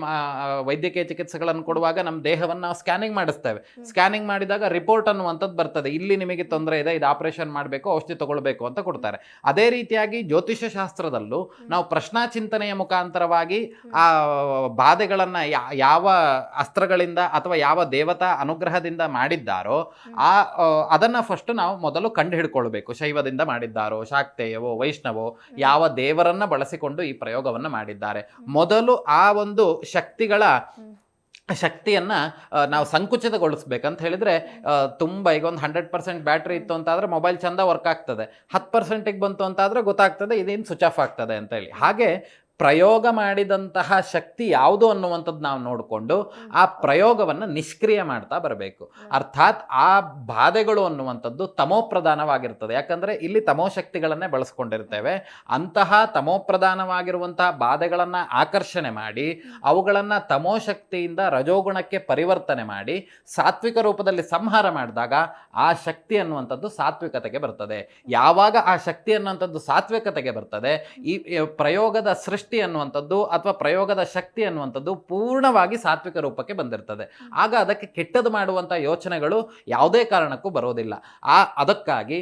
[SPEAKER 2] ವೈದ್ಯಕೀಯ ಚಿಕಿತ್ಸೆಗಳನ್ನು ಕೊಡುವಾಗ ನಮ್ಮ ದೇಹವನ್ನು ನಾವು ಸ್ಕ್ಯಾನಿಂಗ್ ಮಾಡಿಸ್ತೇವೆ. ಸ್ಕ್ಯಾನಿಂಗ್ ಮಾಡಿದಾಗ ರಿಪೋರ್ಟ್ ಅನ್ನುವಂಥದ್ದು ಬರ್ತದೆ. ಇಲ್ಲಿ ನಿಮಗೆ ತೊಂದರೆ ಇದೆ ಇದು ಆಪರೇಷನ್ ಮಾಡಬೇಕು ಔಷಧಿ ತಗೊಳ್ಬೇಕು ಅಂತ ಕೊಡ್ತಾರೆ. ಅದೇ ರೀತಿಯಾಗಿ ಜ್ಯೋತಿಷ್ಯ ಶಾಸ್ತ್ರದಲ್ಲೂ ನಾವು ಪ್ರಶ್ನಾ ಚಿಂತನೆಯ ಮುಖಾಂತರವಾಗಿ ಆ ಬಾಧೆಗಳನ್ನು ಯಾವ ಅಸ್ತ್ರಗಳಿಂದ ಅಥವಾ ಯಾವ ದೇವತಾ ಅನುಗ್ರಹದಿಂದ ಮಾಡಿದ್ದಾರೋ ಆ ಅದನ್ನು ಫಸ್ಟ್ ನಾವು ಮೊದಲು ಕಂಡು ಹಿಡ್ಕೊಳ್ಬೇಕು ಶೈವದಿಂದ ಮಾಡಿದ್ದಾರೋ ಶಾಕ್ತೇಯವೋ ವೈಷ್ಣವೋ ಯಾವ ದೇವರನ್ನ ಬಳಸಿಕೊಂಡು ಈ ಪ್ರಯೋಗವನ್ನು ಮಾಡಿದ್ದಾರೆ. ಮೊದಲು ಆ ಒಂದು ಶಕ್ತಿಗಳ. ಶಕ್ತಿಯನ್ನ ನಾವು ಸಂಕುಚಿತಗೊಳಿಸ್ಬೇಕಂತ ಹೇಳಿದರೆ ತುಂಬ ಈಗ ಒಂದು ಹಂಡ್ರೆಡ್ ಪರ್ಸೆಂಟ್ ಬ್ಯಾಟ್ರಿ ಇತ್ತು ಅಂತಾದರೆ ಮೊಬೈಲ್ ಚೆಂದ ವರ್ಕ್ ಆಗ್ತದೆ. ಹತ್ತು ಪರ್ಸೆಂಟಿಗೆ ಬಂತು ಅಂತಾದರೆ ಗೊತ್ತಾಗ್ತದೆ, ಇದೇನು ಸ್ವಿಚ್ ಆಫ್ ಆಗ್ತದೆ ಅಂತ ಹೇಳಿ. ಹಾಗೆ ಪ್ರಯೋಗ ಮಾಡಿದಂತಹ ಶಕ್ತಿ ಯಾವುದು ಅನ್ನುವಂಥದ್ದು ನಾವು ನೋಡಿಕೊಂಡು ಆ ಪ್ರಯೋಗವನ್ನು ನಿಷ್ಕ್ರಿಯ ಮಾಡ್ತಾ ಬರಬೇಕು. ಅರ್ಥಾತ್ ಆ ಬಾಧೆಗಳು ಅನ್ನುವಂಥದ್ದು ತಮೋಪ್ರಧಾನವಾಗಿರ್ತದೆ. ಯಾಕಂದರೆ ಇಲ್ಲಿ ತಮೋಶಕ್ತಿಗಳನ್ನೇ ಬಳಸ್ಕೊಂಡಿರ್ತೇವೆ. ಅಂತಹ ತಮೋಪ್ರಧಾನವಾಗಿರುವಂತಹ ಬಾಧೆಗಳನ್ನು ಆಕರ್ಷಣೆ ಮಾಡಿ ಅವುಗಳನ್ನು ತಮೋಶಕ್ತಿಯಿಂದ ರಜೋಗುಣಕ್ಕೆ ಪರಿವರ್ತನೆ ಮಾಡಿ ಸಾತ್ವಿಕ ರೂಪದಲ್ಲಿ ಸಂಹಾರ ಮಾಡಿದಾಗ ಆ ಶಕ್ತಿ ಅನ್ನುವಂಥದ್ದು ಸಾತ್ವಿಕತೆಗೆ ಬರ್ತದೆ. ಯಾವಾಗ ಆ ಶಕ್ತಿ ಅನ್ನುವಂಥದ್ದು ಸಾತ್ವಿಕತೆಗೆ ಬರ್ತದೆ ಈ ಪ್ರಯೋಗದ ಸೃಷ್ಟಿ ಅನ್ನುವಂಥದ್ದು ಅಥವಾ ಪ್ರಯೋಗದ ಶಕ್ತಿ ಅನ್ನುವಂಥದ್ದು ಪೂರ್ಣವಾಗಿ ಸಾತ್ವಿಕ ರೂಪಕ್ಕೆ ಬಂದಿರ್ತದೆ. ಆಗ ಅದಕ್ಕೆ ಕೆಟ್ಟದ್ದು ಮಾಡುವಂಥ ಯೋಚನೆಗಳು ಯಾವುದೇ ಕಾರಣಕ್ಕೂ ಬರೋದಿಲ್ಲ. ಆ ಅದಕ್ಕಾಗಿ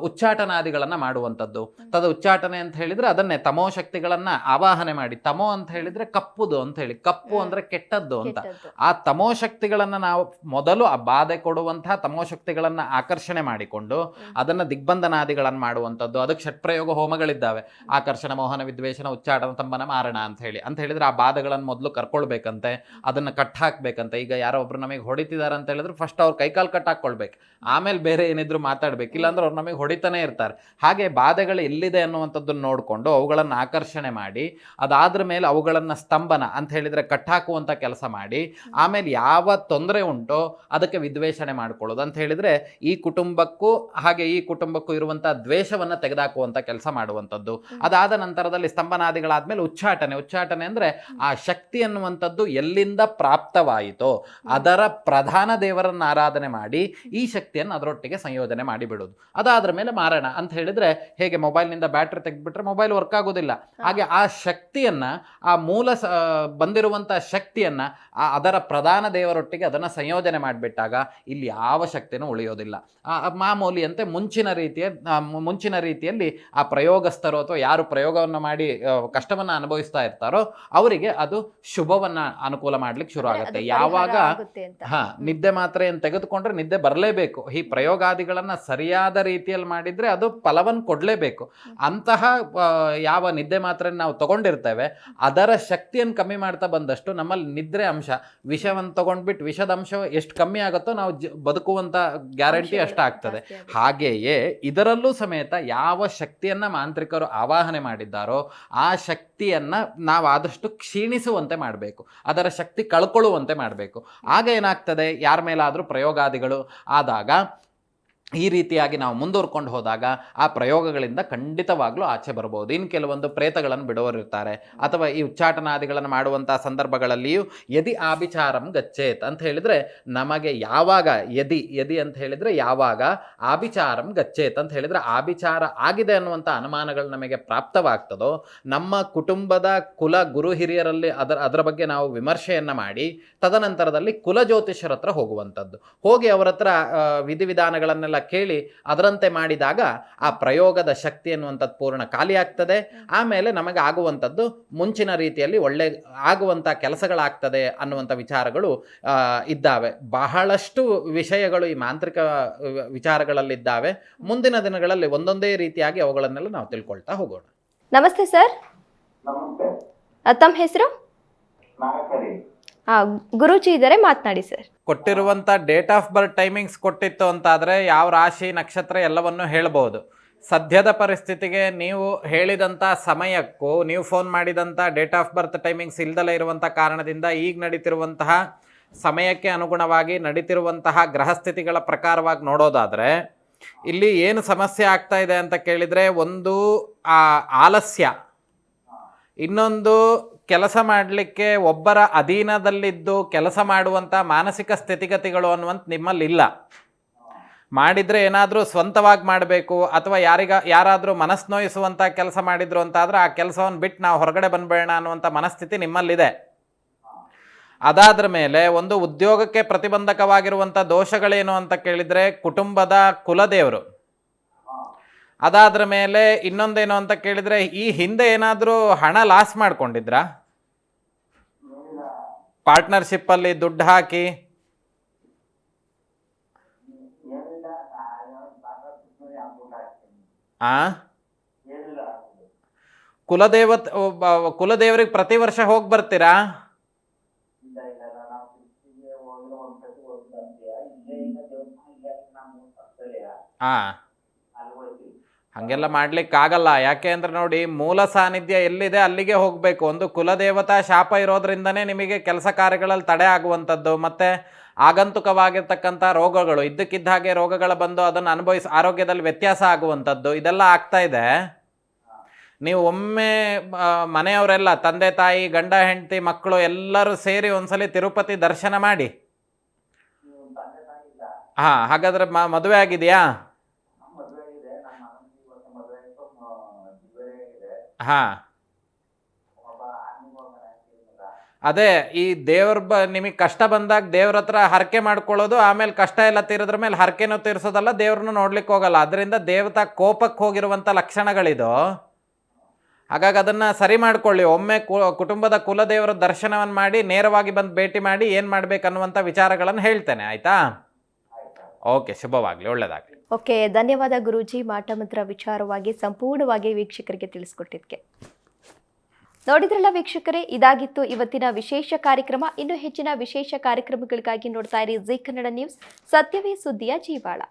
[SPEAKER 2] ಉಚ್ಚಾಟನಾದಿಗಳನ್ನು ಮಾಡುವಂಥದ್ದು. ತದ ಉಚ್ಚಾಟನೆ ಅಂತ ಹೇಳಿದ್ರೆ ಅದನ್ನೇ ತಮೋ ಶಕ್ತಿಗಳನ್ನು ಆವಾಹನೆ ಮಾಡಿ. ತಮೋ ಅಂತ ಹೇಳಿದ್ರೆ ಕಪ್ಪುದು ಅಂತ ಹೇಳಿ. ಕಪ್ಪು ಅಂದ್ರೆ ಕೆಟ್ಟದ್ದು ಅಂತ. ಆ ತಮೋ ಶಕ್ತಿಗಳನ್ನು ನಾವು ಮೊದಲು ಆ ಬಾಧೆ ಕೊಡುವಂತಹ ತಮೋಶಕ್ತಿಗಳನ್ನು ಆಕರ್ಷಣೆ ಮಾಡಿಕೊಂಡು ಅದನ್ನು ದಿಗ್ಬಂಧನಾದಿಗಳನ್ನು ಮಾಡುವಂಥದ್ದು. ಅದಕ್ಕೆ ಷಟ್ಪ್ರಯೋಗ ಹೋಮಗಳಿದ್ದಾವೆ. ಆಕರ್ಷಣ ಮೋಹನ ವಿದ್ವೇಷಣ ವಿರೋಚನ ಉಚ್ಚಾಟನ ತಮ್ಮನ ಮಾರಣ ಅಂತ ಹೇಳಿ. ಅಂತ ಹೇಳಿದ್ರೆ ಆ ಬಾಧಗಳನ್ನು ಮೊದಲು ಕರ್ಕೊಳ್ಬೇಕಂತೆ, ಅದನ್ನು ಕಟ್ ಹಾಕ್ಬೇಕಂತೆ ಈಗ ಯಾರೋ ಒಬ್ರು ನಮಗೆ ಹೊಡಿತಿದ್ದಾರೆ ಅಂತ ಹೇಳಿದ್ರೆ ಫಸ್ಟ್ ಅವ್ರು ಕೈಕಾಲು ಕಟ್ ಹಾಕ್ಕೊಳ್ಬೇಕು ಆಮೇಲೆ ಬೇರೆ ಏನಿದ್ರು ಮಾತಾಡ್ಬೇಕು. ಇಲ್ಲಾಂದ್ರೆ ಅವ್ರು ನಮಗೆ ಹೊಡಿತಾನೆ ಇರ್ತಾರೆ. ಹಾಗೆ ಬಾಧೆಗಳು ಎಲ್ಲಿದೆ ಅನ್ನುವಂಥದ್ದನ್ನು ನೋಡಿಕೊಂಡು ಅವುಗಳನ್ನು ಆಕರ್ಷಣೆ ಮಾಡಿ, ಅದಾದ್ರ ಮೇಲೆ ಅವುಗಳನ್ನು ಸ್ತಂಭನ ಅಂತ ಹೇಳಿದ್ರೆ ಕಟ್ಟಾಕುವಂಥ ಕೆಲಸ ಮಾಡಿ, ಆಮೇಲೆ ಯಾವ ತೊಂದರೆ ಉಂಟೋ ಅದಕ್ಕೆ ವಿದ್ವೇಷಣೆ ಮಾಡ್ಕೊಳ್ಳೋದು ಅಂತ ಹೇಳಿದ್ರೆ ಈ ಕುಟುಂಬಕ್ಕೂ ಹಾಗೆ ಈ ಕುಟುಂಬಕ್ಕೂ ಇರುವಂಥ ದ್ವೇಷವನ್ನು ತೆಗೆದಾಕುವಂಥ ಕೆಲಸ ಮಾಡುವಂಥದ್ದು. ಅದಾದ ನಂತರದಲ್ಲಿ ಸ್ತಂಭನಾದಿಗಳಾದ್ಮೇಲೆ ಉಚ್ಚಾಟನೆ. ಉಚ್ಚಾಟನೆ ಅಂದ್ರೆ ಆ ಶಕ್ತಿ ಅನ್ನುವಂಥದ್ದು ಎಲ್ಲಿಂದ ಪ್ರಾಪ್ತವಾಯಿತೋ ಅದರ ಪ್ರಧಾನ ದೇವರನ್ನ ಆರಾಧನೆ ಮಾಡಿ ಈ ಶಕ್ತಿಯನ್ನು ಅದರೊಟ್ಟಿಗೆ ಸಂಯೋಜನೆ ಮಾಡಿಬಿಡೋದು ಅದಾದ್ರ ಮೇಲೆ ಮಾರಣ ಅಂತ ಹೇಳಿದ್ರೆ ಹೇಗೆ ಮೊಬೈಲ್ನಿಂದ ಬ್ಯಾಟ್ರಿ ತೆಗೆದ್ಬಿಟ್ರೆ ಮೊಬೈಲ್ ವರ್ಕ್ ಆಗೋದಿಲ್ಲ. ಹಾಗೆ ಆ ಶಕ್ತಿಯನ್ನ, ಆ ಮೂಲ ಸ ಬಂದಿರುವಂಥ ಶಕ್ತಿಯನ್ನ ಅದರ ಪ್ರಧಾನ ದೇವರೊಟ್ಟಿಗೆ ಅದನ್ನು ಸಂಯೋಜನೆ ಮಾಡಿಬಿಟ್ಟಾಗ ಇಲ್ಲಿ ಯಾವ ಶಕ್ತಿನೂ ಉಳಿಯೋದಿಲ್ಲ. ಮಾಮೂಲಿಯಂತೆ ಮುಂಚಿನ ರೀತಿಯ ಮುಂಚಿನ ರೀತಿಯಲ್ಲಿ ಆ ಪ್ರಯೋಗಸ್ಥರು ಅಥವಾ ಯಾರು ಪ್ರಯೋಗವನ್ನು ಮಾಡಿ ಕಷ್ಟವನ್ನ ಅನುಭವಿಸ್ತಾ ಇರ್ತಾರೋ ಅವರಿಗೆ ಅದು ಶುಭವನ್ನ ಅನುಕೂಲ ಮಾಡ್ಲಿಕ್ಕೆ ಶುರು ಆಗುತ್ತೆ. ಯಾವಾಗ ಹ ನಿದ್ದೆ ಮಾತ್ರೆಯನ್ನು ತೆಗೆದುಕೊಂಡ್ರೆ ನಿದ್ದೆ ಬರಲೇಬೇಕು. ಈ ಪ್ರಯೋಗಾದಿಗಳನ್ನ ಸರಿಯಾದ ರೀತಿಯಲ್ಲಿ ಮಾಡಿದ್ರೆ ಅದು ಫಲವನ್ನು ಕೊಡಲೇಬೇಕು. ಅಂತಹ ಯಾವ ನಿದ್ದೆ ಮಾತ್ರ ನಾವು ತಗೊಂಡಿರ್ತೇವೆ ಅದರ ಶಕ್ತಿಯನ್ನು ಕಮ್ಮಿ ಮಾಡ್ತಾ ಬಂದಷ್ಟು ನಮ್ಮಲ್ಲಿ ನಿದ್ರೆ ಅಂಶ ವಿಷವನ್ನು ತಗೊಂಡ್ಬಿಟ್ಟು ವಿಷದ ಅಂಶ ಎಷ್ಟು ಕಮ್ಮಿ ಆಗುತ್ತೋ ನಾವು ಬದುಕುವಂಥ ಬದುಕುವಂತ ಗ್ಯಾರಂಟಿ
[SPEAKER 1] ಅಷ್ಟ ಆಗ್ತದೆ
[SPEAKER 2] ಹಾಗೆಯೇ ಇದರಲ್ಲೂ ಸಮೇತ ಯಾವ ಶಕ್ತಿಯನ್ನ ಮಾಂತ್ರಿಕರು ಆವಾಹನೆ ಮಾಡಿದ್ದಾರೋ ಆ ಶಕ್ತಿಯನ್ನು ನಾವು ಆದಷ್ಟು ಕ್ಷೀಣಿಸುವಂತೆ ಮಾಡಬೇಕು. ಅದರ ಶಕ್ತಿ ಕಳ್ಕೊಳ್ಳುವಂತೆ ಮಾಡಬೇಕು. ಆಗ ಏನಾಗ್ತದೆ? ಯಾರ ಮೇಲಾದರೂ ಪ್ರಯೋಗಾದಿಗಳು ಆದಾಗ ಈ ರೀತಿಯಾಗಿ ನಾವು ಮುಂದುವರ್ಕೊಂಡು ಹೋದಾಗ ಆ ಪ್ರಯೋಗಗಳಿಂದ ಖಂಡಿತವಾಗ್ಲೂ ಆಚೆ ಬರ್ಬೋದು ಇನ್ನು ಕೆಲವೊಂದು ಪ್ರೇತಗಳನ್ನು ಬಿಡೋರು ಇರ್ತಾರೆ. ಅಥವಾ ಈ ಉಚ್ಚಾಟನಾದಿಗಳನ್ನು ಮಾಡುವಂಥ ಸಂದರ್ಭಗಳಲ್ಲಿಯೂ ಯದಿ ಆಭಿಚಾರಂ ಗಚ್ಚೇತ್ ಅಂತ ಹೇಳಿದ್ರೆ ನಮಗೆ ಯಾವಾಗ ಯದಿ ಯದಿ ಅಂತ ಹೇಳಿದ್ರೆ ಯಾವಾಗ ಆಭಿಚಾರಂ ಗಚ್ಚೇತ್ ಅಂತ ಹೇಳಿದ್ರೆ ಆಭಿಚಾರ ಆಗಿದೆ ಅನ್ನುವಂಥ ಅನುಮಾನಗಳು ನಮಗೆ ಪ್ರಾಪ್ತವಾಗ್ತದೋ ನಮ್ಮ ಕುಟುಂಬದ ಕುಲ ಗುರು ಹಿರಿಯರಲ್ಲಿ ಅದರ ಅದರ ಬಗ್ಗೆ ನಾವು ವಿಮರ್ಶೆಯನ್ನ ಮಾಡಿ ತದನಂತರದಲ್ಲಿ ಕುಲ ಜ್ಯೋತಿಷರ ಹತ್ರ ಹೋಗುವಂಥದ್ದು. ಹೋಗಿ ಅವರ ಹತ್ರ ಆ, ಕೇಳಿ ಅದರಂತೆ ಮಾಡಿದಾಗ ಆ ಪ್ರಯೋಗದ ಶಕ್ತಿ ಅನ್ನುವಂಥದ್ದು ಪೂರ್ಣ ಖಾಲಿ ಆಗ್ತದೆ. ಆಮೇಲೆ ನಮಗೆ ಆಗುವಂಥದ್ದು ಮುಂಚಿನ ರೀತಿಯಲ್ಲಿ ಒಳ್ಳೆ ಆಗುವಂಥ ಕೆಲಸಗಳಾಗ್ತದೆ ಅನ್ನುವಂಥ ವಿಚಾರಗಳು ಆ, ಇದ್ದಾವೆ. ಬಹಳಷ್ಟು ವಿಷಯಗಳು ಈ ಮಾಂತ್ರಿಕ ವಿಚಾರಗಳಲ್ಲಿದ್ದಾವೆ. ಮುಂದಿನ ದಿನಗಳಲ್ಲಿ ಒಂದೊಂದೇ ರೀತಿಯಾಗಿ ಅವುಗಳನ್ನೆಲ್ಲ ನಾವು ತಿಳ್ಕೊಳ್ತಾ ಹೋಗೋಣ.
[SPEAKER 1] ನಮಸ್ತೆ ಸರ್.
[SPEAKER 3] ನಮಸ್ತೆ.
[SPEAKER 1] ತಮ್ಮ ಹೆಸರು? ಗುರೂಜಿ ಇದ್ದಾರೆ, ಮಾತನಾಡಿ ಸರ್
[SPEAKER 2] ಕೊಟ್ಟಿರುವಂತ ಡೇಟ್ ಆಫ್ ಬರ್ತ್ ಟೈಮಿಂಗ್ಸ್ ಕೊಟ್ಟಿತ್ತು ಅಂತಾದರೆ ಯಾವ ರಾಶಿ, ನಕ್ಷತ್ರ ಎಲ್ಲವನ್ನು ಹೇಳಬಹುದು ಸದ್ಯದ ಪರಿಸ್ಥಿತಿಗೆ ನೀವು ಹೇಳಿದಂಥ ಸಮಯಕ್ಕೂ, ನೀವು ಫೋನ್ ಮಾಡಿದಂಥ ಡೇಟ್ ಆಫ್ ಬರ್ತ್ ಟೈಮಿಂಗ್ಸ್ ಇಲ್ದಲೇ ಇರುವಂಥ ಕಾರಣದಿಂದ ಈಗ ನಡೀತಿರುವಂತಹ ಸಮಯಕ್ಕೆ ಅನುಗುಣವಾಗಿ ನಡೀತಿರುವಂತಹ ಗ್ರಹಸ್ಥಿತಿಗಳ ಪ್ರಕಾರವಾಗಿ ನೋಡೋದಾದರೆ, ಇಲ್ಲಿ ಏನು ಸಮಸ್ಯೆ ಆಗ್ತಾ ಇದೆ ಅಂತ ಕೇಳಿದರೆ ಒಂದು ಆಲಸ್ಯ. ಇನ್ನೊಂದು ಕೆಲಸ ಮಾಡಲಿಕ್ಕೆ ಒಬ್ಬರ ಅಧೀನದಲ್ಲಿದ್ದು ಕೆಲಸ ಮಾಡುವಂಥ ಮಾನಸಿಕ ಸ್ಥಿತಿಗತಿಗಳು ಅನ್ನುವಂಥ ನಿಮ್ಮಲ್ಲಿಲ್ಲ. ಮಾಡಿದರೆ ಏನಾದರೂ ಸ್ವಂತವಾಗಿ ಮಾಡಬೇಕು ಅಥವಾ ಯಾರಿಗ, ಯಾರಾದರೂ ಮನಸ್ನೋಯಿಸುವಂಥ ಕೆಲಸ ಮಾಡಿದ್ರು ಅಂತಾದರೆ ಆ ಕೆಲಸವನ್ನು ಬಿಟ್ಟು ನಾವು ಹೊರಗಡೆ ಬಂದ್ಬೇಡ ಅನ್ನುವಂಥ ಮನಸ್ಥಿತಿ ನಿಮ್ಮಲ್ಲಿದೆ. ಅದಾದ್ರ ಮೇಲೆ ಒಂದು ಉದ್ಯೋಗಕ್ಕೆ ಪ್ರತಿಬಂಧಕವಾಗಿರುವಂಥ ದೋಷಗಳೇನು ಅಂತ ಕೇಳಿದರೆ ಕುಟುಂಬದ ಕುಲದೇವರು. ಅದಾದ್ರ ಮೇಲೆ ಇನ್ನೊಂದೇನು ಅಂತ ಕೇಳಿದ್ರೆ, ಈ ಹಿಂದೆ ಏನಾದರೂ ಹಣ ಲಾಸ್ ಮಾಡ್ಕೊಂಡಿದ್ರಾ? ಪಾರ್ಟ್ನರ್ಶಿಪ್ಪಲ್ಲಿ ದುಡ್ಡು ಹಾಕಿ? ಆ? ಕುಲದೇವತ್ ಕುಲದೇವರಿಗೆ ಪ್ರತಿ ವರ್ಷ ಹೋಗಿ ಬರ್ತೀರಾ?
[SPEAKER 3] ಹೋಗ್ತೀವಿ
[SPEAKER 2] ಹಾಗೆಲ್ಲ ಮಾಡಲಿಕ್ಕಾಗಲ್ಲ. ಯಾಕೆ ಅಂದರೆ ನೋಡಿ ಮೂಲ ಸಾನ್ನಿಧ್ಯ ಎಲ್ಲಿದೆ ಅಲ್ಲಿಗೆ ಹೋಗಬೇಕು. ಒಂದು ಕುಲದೇವತಾ ಶಾಪ ಇರೋದ್ರಿಂದನೇ ನಿಮಗೆ ಕೆಲಸ ಕಾರ್ಯಗಳಲ್ಲಿ ತಡೆ ಆಗುವಂಥದ್ದು ಮತ್ತು ಆಗಂತುಕವಾಗಿರ್ತಕ್ಕಂಥ ರೋಗಗಳು ಇದ್ದಕ್ಕಿದ್ದ ಹಾಗೆ ರೋಗಗಳು ಬಂದು ಅದನ್ನು ಅನುಭವಿಸಿ ಆರೋಗ್ಯದಲ್ಲಿ ವ್ಯತ್ಯಾಸ ಆಗುವಂಥದ್ದು ಇದೆಲ್ಲ ಆಗ್ತಾ ಇದೆ. ನೀವು ಒಮ್ಮೆ ಮನೆಯವರೆಲ್ಲ ತಂದೆ ತಾಯಿ ಗಂಡ ಹೆಂಡತಿ ಮಕ್ಕಳು ಎಲ್ಲರೂ ಸೇರಿ ಒಂದ್ಸಲಿ ತಿರುಪತಿ ದರ್ಶನ ಮಾಡಿ. ಹಾಂ ಹಾಗಾದ್ರೆ ಮ ಮದುವೆ ಆಗಿದೆಯಾ
[SPEAKER 3] ನಮ್ಮ ಮದುವೆ ಆಗಿದೆ ನಮ್ಮ ಮಗನಿಗೆ ಇವತ್ತು ಮದುವೆ ಆಯ್ತು ಡಿಲಿವರಿ ಆಗಿದೆ
[SPEAKER 2] ಹಾಂ. ಅದೇ ಈ ದೇವ್ರ ಬ ನಿಮಗೆ ಕಷ್ಟ ಬಂದಾಗ ದೇವ್ರ ಹತ್ರ ಹರಕೆ ಮಾಡ್ಕೊಳ್ಳೋದು ಆಮೇಲೆ ಕಷ್ಟ ಎಲ್ಲ ತೀರದ್ರ ಮೇಲೆ ಹರಕೆನೂ ತೀರಿಸೋದಲ್ಲ ದೇವ್ರನ್ನ ನೋಡ್ಲಿಕ್ಕೆ ಹೋಗಲ್ಲ. ಅದರಿಂದ ದೇವತಾ ಕೋಪಕ್ಕೆ ಹೋಗಿರುವಂಥ ಲಕ್ಷಣಗಳಿದು ಹಾಗಾಗಿ ಅದನ್ನು ಸರಿ ಮಾಡ್ಕೊಳ್ಳಿ. ಒಮ್ಮೆ ಕು- ಕುಟುಂಬದ ಕುಲದೇವರ ದರ್ಶನವನ್ನು ಮಾಡಿ ನೇರವಾಗಿ ಬಂದು ಭೇಟಿ ಮಾಡಿ ಏನು ಮಾಡ್ಬೇಕು ಅನ್ನುವಂಥ ವಿಚಾರಗಳನ್ನು ಹೇಳ್ತೇನೆ ಆಯಿತಾ? ಓಕೆ ಶುಭವಾಗಲಿ ಒಳ್ಳೆಯದಾಗಲಿ
[SPEAKER 1] ಓಕೆ, ಧನ್ಯವಾದ ಗುರೂಜಿ. ಮಾಟಮಂತ್ರ ವಿಚಾರವಾಗಿ ಸಂಪೂರ್ಣವಾಗಿ ವೀಕ್ಷಕರಿಗೆ ತಿಳಿಸ್ಕೊಟ್ಟಿದ್ದಕ್ಕೆ. ನೋಡಿದ್ರಲ್ಲ ವೀಕ್ಷಕರೇ, ಇದಾಗಿತ್ತು ಇವತ್ತಿನ ವಿಶೇಷ ಕಾರ್ಯಕ್ರಮ. ಇನ್ನು ಹೆಚ್ಚಿನ ವಿಶೇಷ ಕಾರ್ಯಕ್ರಮಗಳಿಗಾಗಿ ನೋಡ್ತಾ ಇರಿ ಜೀ ಕನ್ನಡ ನ್ಯೂಸ್. ಸತ್ಯವೇ ಸುದ್ದಿಯ ಜೀವಾಳ.